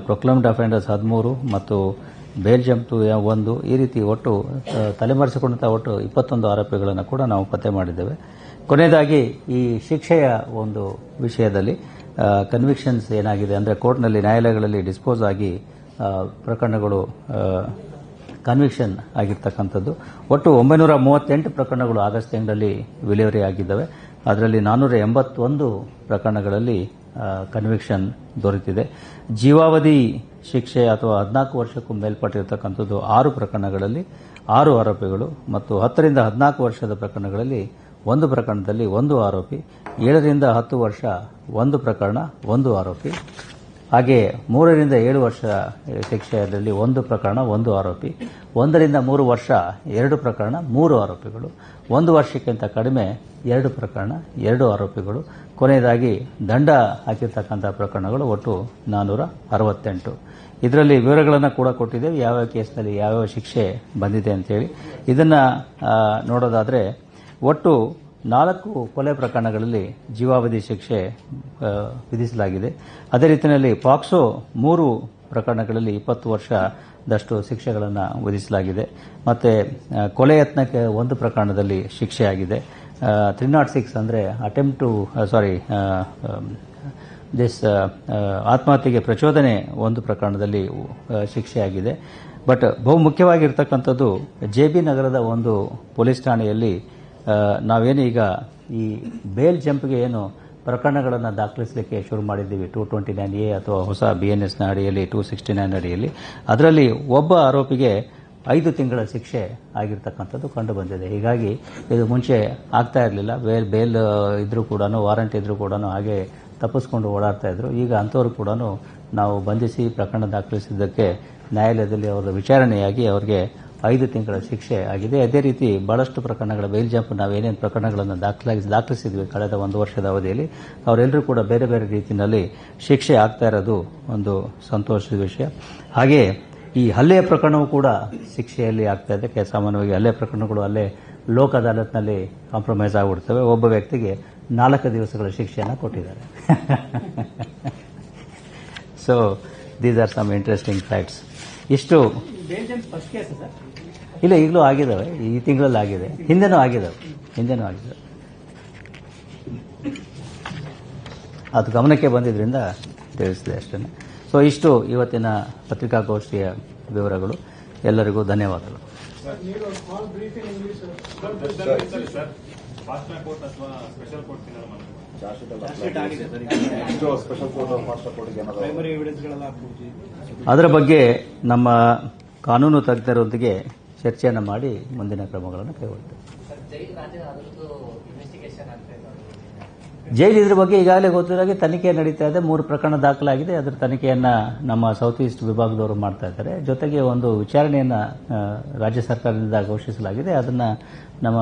ಪ್ರೊಕ್ಲಮ್ಡ್ ಅಫೆಂಡರ್ಸ್ ಹದಿಮೂರು ಮತ್ತು ಬೇಲ್ ಟು ಒಂದು, ಈ ರೀತಿ ಒಟ್ಟು ತಲೆಮರೆಸಿಕೊಂಡಂತಹ ಒಟ್ಟು ಇಪ್ಪತ್ತೊಂದು ಆರೋಪಿಗಳನ್ನು ಕೂಡ ನಾವು ಪತ್ತೆ ಮಾಡಿದ್ದೇವೆ. ಕೊನೆಯದಾಗಿ ಈ ಶಿಕ್ಷೆಯ ಒಂದು ವಿಷಯದಲ್ಲಿ ಕನ್ವಿಕ್ಷನ್ಸ್ ಏನಾಗಿದೆ ಅಂದರೆ, ಕೋರ್ಟ್ನಲ್ಲಿ ನ್ಯಾಯಾಲಯಗಳಲ್ಲಿ ಡಿಸ್ಪೋಸ್ ಆಗಿ ಪ್ರಕರಣಗಳು ಕನ್ವಿಕ್ಷನ್ ಆಗಿರ್ತಕ್ಕಂಥದ್ದು. ಒಟ್ಟು ಒಂಬೈನೂರ ಮೂವತ್ತೆಂಟು ಪ್ರಕರಣಗಳು ಆಗಸ್ಟ್ ತಿಂಗಳಲ್ಲಿ ವಿಲೇವರಿ ಆಗಿದ್ದಾವೆ. ಅದರಲ್ಲಿ ನಾನ್ನೂರ ಎಂಬತ್ತೊಂದು ಪ್ರಕರಣಗಳಲ್ಲಿ ಕನ್ವಿಕ್ಷನ್ ದೊರೆತಿದೆ. ಜೀವಾವಧಿ ಶಿಕ್ಷೆ ಅಥವಾ ಹದಿನಾಲ್ಕು ವರ್ಷಕ್ಕೂ ಮೇಲ್ಪಟ್ಟಿರ್ತಕ್ಕಂಥದ್ದು ಆರು ಪ್ರಕರಣಗಳಲ್ಲಿ, ಆರು ಆರೋಪಿಗಳು ಮತ್ತು ಹತ್ತರಿಂದ ಹದಿನಾಲ್ಕು ವರ್ಷದ ಪ್ರಕರಣಗಳಲ್ಲಿ ಒಂದು ಪ್ರಕರಣದಲ್ಲಿ ಒಂದು ಆರೋಪಿ, ಏಳರಿಂದ ಹತ್ತು ವರ್ಷ ಒಂದು ಪ್ರಕರಣ, ಒಂದು ಆರೋಪಿ. ಹಾಗೆ ಮೂರರಿಂದ ಏಳು ವರ್ಷ ಶಿಕ್ಷೆಯಲ್ಲಿ ಒಂದು ಪ್ರಕರಣ, ಒಂದು ಆರೋಪಿ, ಒಂದರಿಂದ ಮೂರು ವರ್ಷ ಎರಡು ಪ್ರಕರಣ, ಮೂರು ಆರೋಪಿಗಳು, ಒಂದು ವರ್ಷಕ್ಕಿಂತ ಕಡಿಮೆ ಎರಡು ಪ್ರಕರಣ, ಎರಡು ಆರೋಪಿಗಳು. ಕೊನೆಯದಾಗಿ ದಂಡ ಹಾಕಿರ್ತಕ್ಕಂಥ ಪ್ರಕರಣಗಳು ಒಟ್ಟು ನಾನ್ನೂರ ಅರವತ್ತೆಂಟು. ಇದರಲ್ಲಿ ವಿವರಗಳನ್ನು ಕೂಡ ಕೊಟ್ಟಿದ್ದೇವೆ. ಯಾವ್ಯಾವ ಕೇಸ್ನಲ್ಲಿ ಯಾವ್ಯಾವ ಶಿಕ್ಷೆ ಬಂದಿದೆ ಅಂತೇಳಿ ಇದನ್ನು ನೋಡೋದಾದರೆ ಒಟ್ಟು ನಾಲ್ಕು ಕೊಲೆ ಪ್ರಕರಣಗಳಲ್ಲಿ ಜೀವಾವಧಿ ಶಿಕ್ಷೆ ವಿಧಿಸಲಾಗಿದೆ. ಅದೇ ರೀತಿಯಲ್ಲಿ ಪಾಕ್ಸೋ ಮೂರು ಪ್ರಕರಣಗಳಲ್ಲಿ ಇಪ್ಪತ್ತು ವರ್ಷದಷ್ಟು ಶಿಕ್ಷೆಗಳನ್ನು ವಿಧಿಸಲಾಗಿದೆ. ಮತ್ತು ಕೊಲೆ ಯತ್ನಕ್ಕೆ ಒಂದು ಪ್ರಕರಣದಲ್ಲಿ ಶಿಕ್ಷೆಯಾಗಿದೆ. ತ್ರೀ ನಾಟ್ ಸಿಕ್ಸ್ ಅಂದರೆ ಅಟೆಂಪ್ಟ್ ಟು ಸಾರಿ ದಿಸ್ ಆತ್ಮಹತ್ಯೆಗೆ ಪ್ರಚೋದನೆ ಒಂದು ಪ್ರಕರಣದಲ್ಲಿ ಶಿಕ್ಷೆಯಾಗಿದೆ. ಬಟ್ ಬಹು ಮುಖ್ಯವಾಗಿರ್ತಕ್ಕಂಥದ್ದು ಜೆ ಬಿ ನಗರದ ಒಂದು ಪೊಲೀಸ್ ಠಾಣೆಯಲ್ಲಿ ನಾವೇನು ಈಗ ಈ ಬೇಲ್ ಜಂಪ್ಗೆ ಏನು ಪ್ರಕರಣಗಳನ್ನು ದಾಖಲಿಸಲಿಕ್ಕೆ ಶುರು ಮಾಡಿದ್ದೀವಿ. ಟೂ ಟ್ವೆಂಟಿ ನೈನ್ ಎ ಅಥವಾ ಹೊಸ ಬಿ ಎನ್ ಎಸ್ನ ಅಡಿಯಲ್ಲಿ, ಟೂ ಸಿಕ್ಸ್ಟಿ ನೈನ್ ಅಡಿಯಲ್ಲಿ. ಅದರಲ್ಲಿ ಒಬ್ಬ ಆರೋಪಿಗೆ ಐದು ತಿಂಗಳ ಶಿಕ್ಷೆ ಆಗಿರ್ತಕ್ಕಂಥದ್ದು ಕಂಡು ಬಂದಿದೆ. ಹೀಗಾಗಿ ಇದು ಮುಂಚೆ ಆಗ್ತಾ ಇರಲಿಲ್ಲ. ಬೇಲ್ ಬೇಲ್ ಇದ್ರೂ ಕೂಡ ವಾರಂಟ್ ಇದ್ರೂ ಕೂಡ ಹಾಗೆ ತಪ್ಪಿಸ್ಕೊಂಡು ಓಡಾಡ್ತಾ ಇದ್ರು. ಈಗ ಅಂಥವ್ರು ಕೂಡ ನಾವು ಬಂಧಿಸಿ ಪ್ರಕರಣ ದಾಖಲಿಸಿದ್ದಕ್ಕೆ ನ್ಯಾಯಾಲಯದಲ್ಲಿ ಅವರ ವಿಚಾರಣೆಯಾಗಿ ಅವರಿಗೆ ಐದು ತಿಂಗಳ ಶಿಕ್ಷೆ ಆಗಿದೆ. ಅದೇ ರೀತಿ ಬಹಳಷ್ಟು ಪ್ರಕರಣಗಳ, ಬೇಲ್ ಜಂಪ್ ಏನೇನು ಪ್ರಕರಣಗಳನ್ನು ದಾಖಲಾಗಿ, ದಾಖಲಿಸಿದ್ವಿ ಕಳೆದ ಒಂದು ವರ್ಷದ ಅವಧಿಯಲ್ಲಿ, ಅವರೆಲ್ಲರೂ ಕೂಡ ಬೇರೆ ಬೇರೆ ರೀತಿಯಲ್ಲಿ ಶಿಕ್ಷೆ ಆಗ್ತಾ ಇರೋದು ಒಂದು ಸಂತೋಷದ ವಿಷಯ. ಹಾಗೆಯೇ ಈ ಹಲ್ಲೆಯ ಪ್ರಕರಣವೂ ಕೂಡ ಶಿಕ್ಷೆಯಲ್ಲಿ ಆಗ್ತಾ ಇದೆ. ಸಾಮಾನ್ಯವಾಗಿ ಹಲ್ಲೆ ಪ್ರಕರಣಗಳು ಅಲ್ಲೇ ಲೋಕ ಅದಾಲತ್ನಲ್ಲಿ ಕಾಂಪ್ರಮೈಸ್ ಆಗಿಬಿಡ್ತವೆ. ಒಬ್ಬ ವ್ಯಕ್ತಿಗೆ ನಾಲ್ಕು ದಿವಸಗಳ ಶಿಕ್ಷೆಯನ್ನು ಕೊಟ್ಟಿದ್ದಾರೆ. So these are some interesting facts ಇಷ್ಟು ಇಲ್ಲ ಈಗಲೂ ಆಗಿದ್ದಾವೆ ಈ ತಿಂಗಳಲ್ಲಿ ಆಗಿದೆ. ಹಿಂದೆನೂ ಆಗಿದ್ದಾವೆ ಹಿಂದೆನೂ ಆಗಿದೆ ಅದು ಗಮನಕ್ಕೆ ಬಂದಿದ್ದರಿಂದ ತಿಳಿಸಿದೆ ಅಷ್ಟೇ ಸೊ ಇಷ್ಟು ಇವತ್ತಿನ ಪತ್ರಿಕಾಗೋಷ್ಠಿಯ ವಿವರಗಳು. ಎಲ್ಲರಿಗೂ ಧನ್ಯವಾದಗಳು. ಅದರ ಬಗ್ಗೆ ನಮ್ಮ ಕಾನೂನು ತಜ್ಞರೊಂದಿಗೆ ಚರ್ಚೆಯನ್ನು ಮಾಡಿ ಮುಂದಿನ ಕ್ರಮಗಳನ್ನು ಕೈಗೊಳ್ತೇವೆ. ಜೈಲ್ ಇದ್ರ ಬಗ್ಗೆ ಈಗಾಗಲೇ ಗೊತ್ತಿರೋದಾಗಿ ತನಿಖೆ ನಡೀತಾ ಇದೆ. ಮೂರು ಪ್ರಕರಣ ದಾಖಲಾಗಿದೆ. ಅದರ ತನಿಖೆಯನ್ನು ನಮ್ಮ ಸೌತ್ ಈಸ್ಟ್ ವಿಭಾಗದವರು ಮಾಡ್ತಾ ಇದ್ದಾರೆ. ಜೊತೆಗೆ ಒಂದು ವಿಚಾರಣೆಯನ್ನು ರಾಜ್ಯ ಸರ್ಕಾರದಿಂದ ಘೋಷಿಸಲಾಗಿದೆ. ಅದನ್ನ ನಮ್ಮ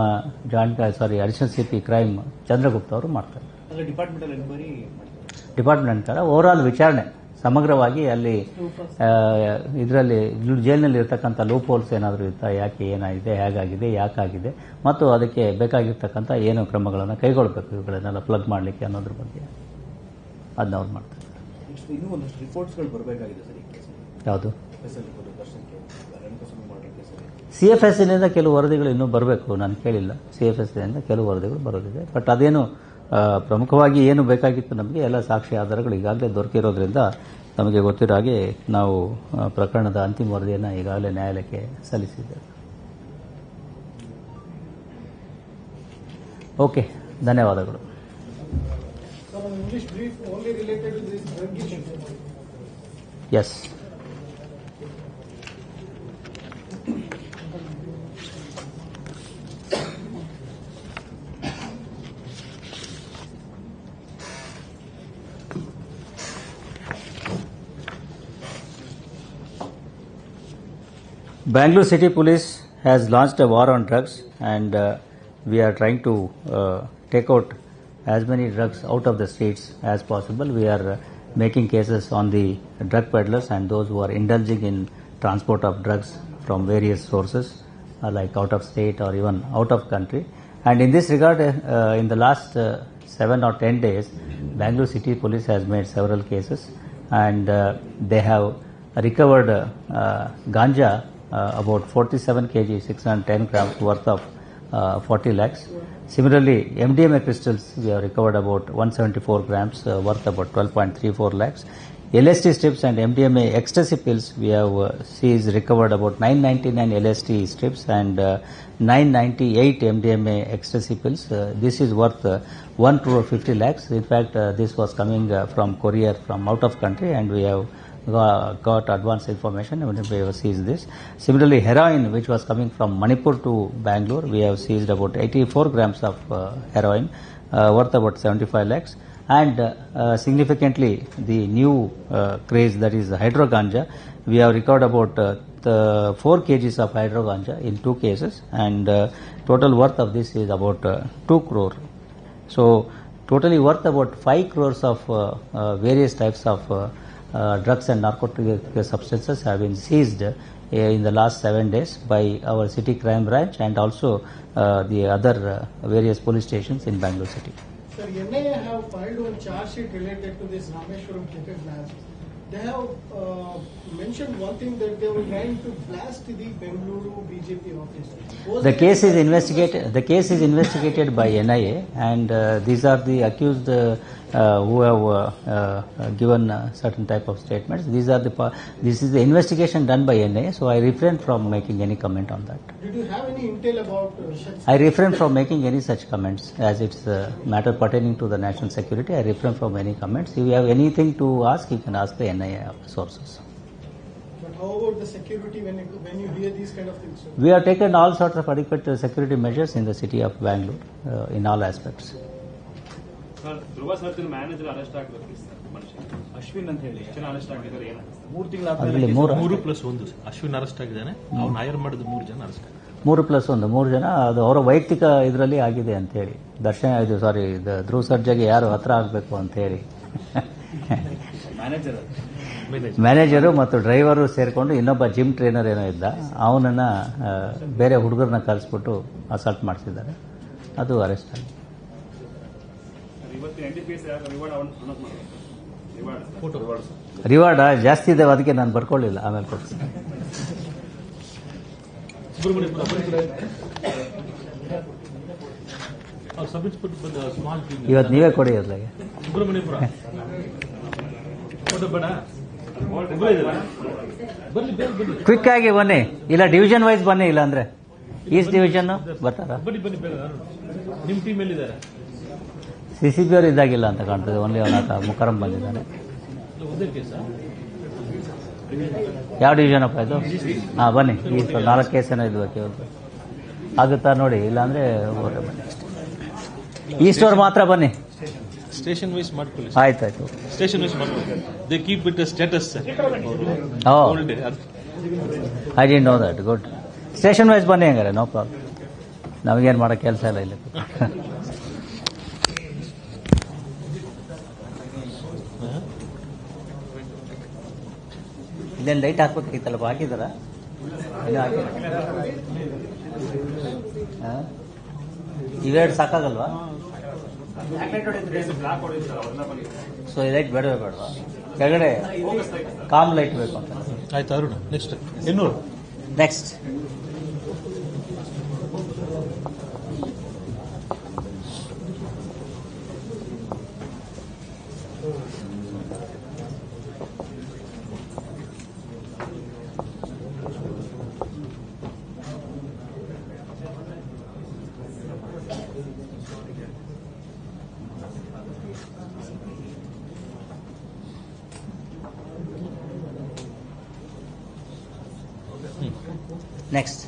joint sorry ಅರಿಶನ್ CP crime Chandragupta ಅವರು ಮಾಡ್ತಾರೆ. ಡಿಪಾರ್ಟ್ಮೆಂಟ್ ಡಿಪಾರ್ಟ್ಮೆಂಟ್ ಅಂತಾರೆ. ಓವರ್ ಆಲ್ ವಿಚಾರಣೆ. ಸಮಗ್ರವಾಗಿ ಅಲ್ಲಿ ಇದರಲ್ಲಿ ಜೈಲಿನಲ್ಲಿ ಇರತಕ್ಕಂಥ ಲೂಪ್ ಹೋಲ್ಸ್ ಏನಾದರೂ ಇರ್ತಾ ಯಾಕೆ ಏನಾಗಿದೆ? ಹೇಗಾಗಿದೆ? ಯಾಕಾಗಿದೆ? ಮತ್ತು ಅದಕ್ಕೆ ಬೇಕಾಗಿರ್ತಕ್ಕಂಥ ಏನು ಕ್ರಮಗಳನ್ನು ಕೈಗೊಳ್ಳಬೇಕು ಇವುಗಳನ್ನೆಲ್ಲ ಪ್ಲಗ್ ಮಾಡಲಿಕ್ಕೆ ಅನ್ನೋದ್ರ ಬಗ್ಗೆ ಅದನ್ನ ಅವ್ರು ಮಾಡ್ತಾರೆ. ನೆಕ್ಸ್ಟ್ ಇನ್ನೂ ಒಂದಷ್ಟು ರಿಪೋರ್ಟ್ಸ್ಗಳು ಬರಬೇಕಾಗಿದೆ ಸರ್ ಯಾವುದು? ಸಿ ಎಫ್ ಎಸ್ ಕೆಲವು ವರದಿಗಳು ಇನ್ನೂ ಬರಬೇಕು. ನಾನು ಕೇಳಿಲ್ಲ. ಸಿ ಎಫ್ ಎಸ್ನಿಂದ ಕೆಲವು ವರದಿಗಳು ಬರೋದಿದೆ. ಬಟ್ ಅದೇನು ಪ್ರಮುಖವಾಗಿ ಏನು ಬೇಕಾಗಿತ್ತು ನಮಗೆ ಎಲ್ಲ ಸಾಕ್ಷಿ ಆಧಾರಗಳು ಈಗಾಗಲೇ ದೊರಕಿರೋದ್ರಿಂದ ನಮಗೆ ಗೊತ್ತಿರೋ ಹಾಗೆ ನಾವು ಪ್ರಕರಣದ ಅಂತಿಮ ವರದಿಯನ್ನು ಈಗಾಗಲೇ ನ್ಯಾಯಾಲಯಕ್ಕೆ ಸಲ್ಲಿಸಿದ್ದೇವೆ. ಓಕೆ ಧನ್ಯವಾದಗಳು. Some Bangalore City Police has launched a war on drugs, and uh, we are trying to uh, take out as many drugs out of the streets as possible. We are uh, making cases on the drug peddlers and those who are indulging in transport of drugs from various sources, uh, like out of state or even out of country. And in this regard, uh, in the last uh, seven or ten days, Bangalore City Police has made several cases, and uh, they have recovered uh, uh, ganja about 47 kg 610 grams worth of uh, 40 lakhs. Similarly mdma crystals we have recovered about 174 grams uh, worth about 12.34 lakhs. Lsd strips and mdma ecstasy pills we have uh, seized recovered about 999 lsd strips and uh, 998 mdma ecstasy pills. Uh, this is worth uh, 1 crore 50 lakhs. In fact uh, this was coming uh, from courier from out of country and we have got, got advance information and we have seized this. Similarly, heroin which was coming from Manipur to Bangalore, we have seized about 84 grams of uh, heroin uh, worth about 75 lakhs. And uh, uh, significantly, the new uh, craze that is hydro ganja, we have recovered about uh, the 4 kgs of hydro ganja in two cases, and total worth of this is about uh, 2 crore. So totally worth about 5 crores of various types of drugs and narcotic substances have been seized uh, in the last 7 days by our city crime branch and also uh, the other uh, various police stations in Bangalore city. Sir, NIA have filed one charge sheet related to this Rameshwaram cricket match. They have uh, mentioned one thing that they were trying to blast the Bengaluru BJP office. Was The case is investigated. The case is investigated by NIA, and uh, these are the accused uh, uh, who have uh, uh, given uh, certain type of statements. These are the. This is the investigation done by NIA. So I refrain from making any comment on that. Did you have any intel about uh? I refrain from making any such comments as it's a matter pertaining to the national security. I refrain from any comments. If you have anything to ask, you can ask the NIA sources. But how about the security when you, when you hear these kind of things? sir? We have taken all sorts of adequate security measures in the city of Bangalore uh, in all aspects. Ashwin ಅಂತ ಹೇಳಿ. ಮೂರು ತಿಂಗಳ ಮೂರು plus ಒಂದು Ashwin arrest ಆಗಿದ್ದಾನೆ. ಅವ್ನು hire ಮಾಡಿದ ಮೂರು ಜನ ಅರೆಸ್ಟ್ ಆಗಿದ್ದಾರೆ ಮೂರು ಪ್ಲಸ್ ಒಂದು ಮೂರು ಜನ ಅದು ಅವರ ವೈಯಕ್ತಿಕ ಇದರಲ್ಲಿ ಆಗಿದೆ ಅಂತ ಹೇಳಿ. ದರ್ಶನ ಇದು ಸಾರಿ ಧ್ರುವ ಸರ್ಜಾಗೆ ಯಾರು ಹತ್ರ ಆಗಬೇಕು ಅಂತ ಹೇಳಿ. ಮ್ಯಾನೇಜರ್ ಮ್ಯಾನೇಜರು ಮತ್ತು ಡ್ರೈವರು ಸೇರಿಕೊಂಡು ಇನ್ನೊಬ್ಬ ಜಿಮ್ ಟ್ರೈನರ್ ಏನೋ ಇದ್ದ ಅವನನ್ನ ಬೇರೆ ಹುಡುಗರನ್ನ ಕಲಿಸ್ಬಿಟ್ಟು ಅಸಾಲ್ಟ್ ಮಾಡಿಸಿದ್ದಾರೆ. ಅದು ಅರೆಸ್ಟ್ ಆಗಿದೆ. ರಿವಾರ್ಡ್ ಅನೌನ್ಸ್ ಮಾಡಬೇಕು? ರಿವಾರ್ಡ್ ಫೋಟೋ ರಿವಾರ್ಡ್ ಜಾಸ್ತಿ ಇದ್ದಾವೆ ಅದಕ್ಕೆ ನಾನು ಬರ್ಕೊಳ್ಳಿಲ್ಲ ಆಮೇಲೆ ಕೊಡ್ತೀನಿ. ಇವತ್ತು ನೀವೇ ಕೊಡಿ ಅದ್ಲಾಗೆ. ಕ್ವಿಕ್ ಆಗಿ ಬನ್ನಿ. ಇಲ್ಲ ಡಿವಿಷನ್ ವೈಸ್ ಬನ್ನಿ ಇಲ್ಲ ಅಂದ್ರೆ ಈಸ್ಟ್ ಡಿವಿಷನ್ ಬರ್ತಾರ? ಸಿ ಸಿ ಬಿ ಅವರು ಇದ್ದಾಗಿಲ್ಲ ಅಂತ ಕಾಣ್ತದೆ. ಓನ್ಲಿ ಅವನ ಮುಖರಂ ಬಂದಿದ್ದಾನೆ. ಯಾವ ಡಿವಿಷನ್ ಅಪ್ಪ ಇದು? ಹಾಂ ಬನ್ನಿ. ಈ ನಾಲ್ಕು ಕೇಸ್ ಏನೋ ಇದ್ಬೇಕು ಇವತ್ತು ಆಗುತ್ತಾ ನೋಡಿ ಇಲ್ಲಾಂದ್ರೆ ಅಂದ್ರೆ ಬನ್ನಿ ಅವ್ರು ಮಾತ್ರ ಬನ್ನಿ. ಸ್ಟೇಷನ್ ವೈಸ್ ಮಾಡ್ಕೊಳ್ಳಿ. ಆಯ್ತಾಯ್ತು ಸ್ಟೇಷನ್ ವೈಸ್ ಮಾಡ್ಕೊಳ್ಳಿ. They keep it status oh. Old I D no that good station wise ಬನ್ನಿ ಹಂಗಾರೆ ನೋ ಪ್ರಾಬ್ಲಮ್ ನಮಗೇನು ಮಾಡೋ ಕೆಲಸ ಇಲ್ಲ ಇಲ್ಲಿ. ಇಲ್ಲೇನು ಲೈಟ್ ಹಾಕ್ಬೇಕಾಗಿತ್ತಲ್ಲಪ್ಪ ಹಾಕಿದಾರ? ಇನ್ನೂ ಹಾಕಿಲ್ಲ ಹಾಂ? ಇವೆರಡು ಸಾಕಾಗಲ್ವಾ? ಸೊ ಈ ಲೈಟ್ ಬೇಡವೇ ಬೇಡವಾ? ಕೆಳಗಡೆ ಕಾಮ್ ಲೈಟ್ ಬೇಕು ಅಂತ. ಆಯ್ತು ಅರುಣ ನೆಕ್ಸ್ಟ್ ಇನ್ನೂರು. Next Next.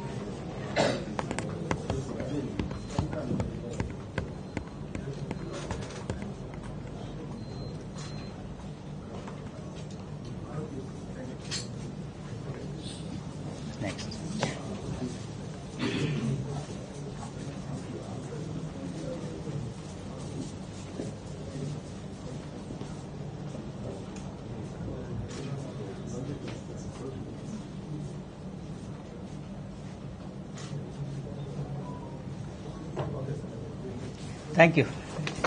Thank you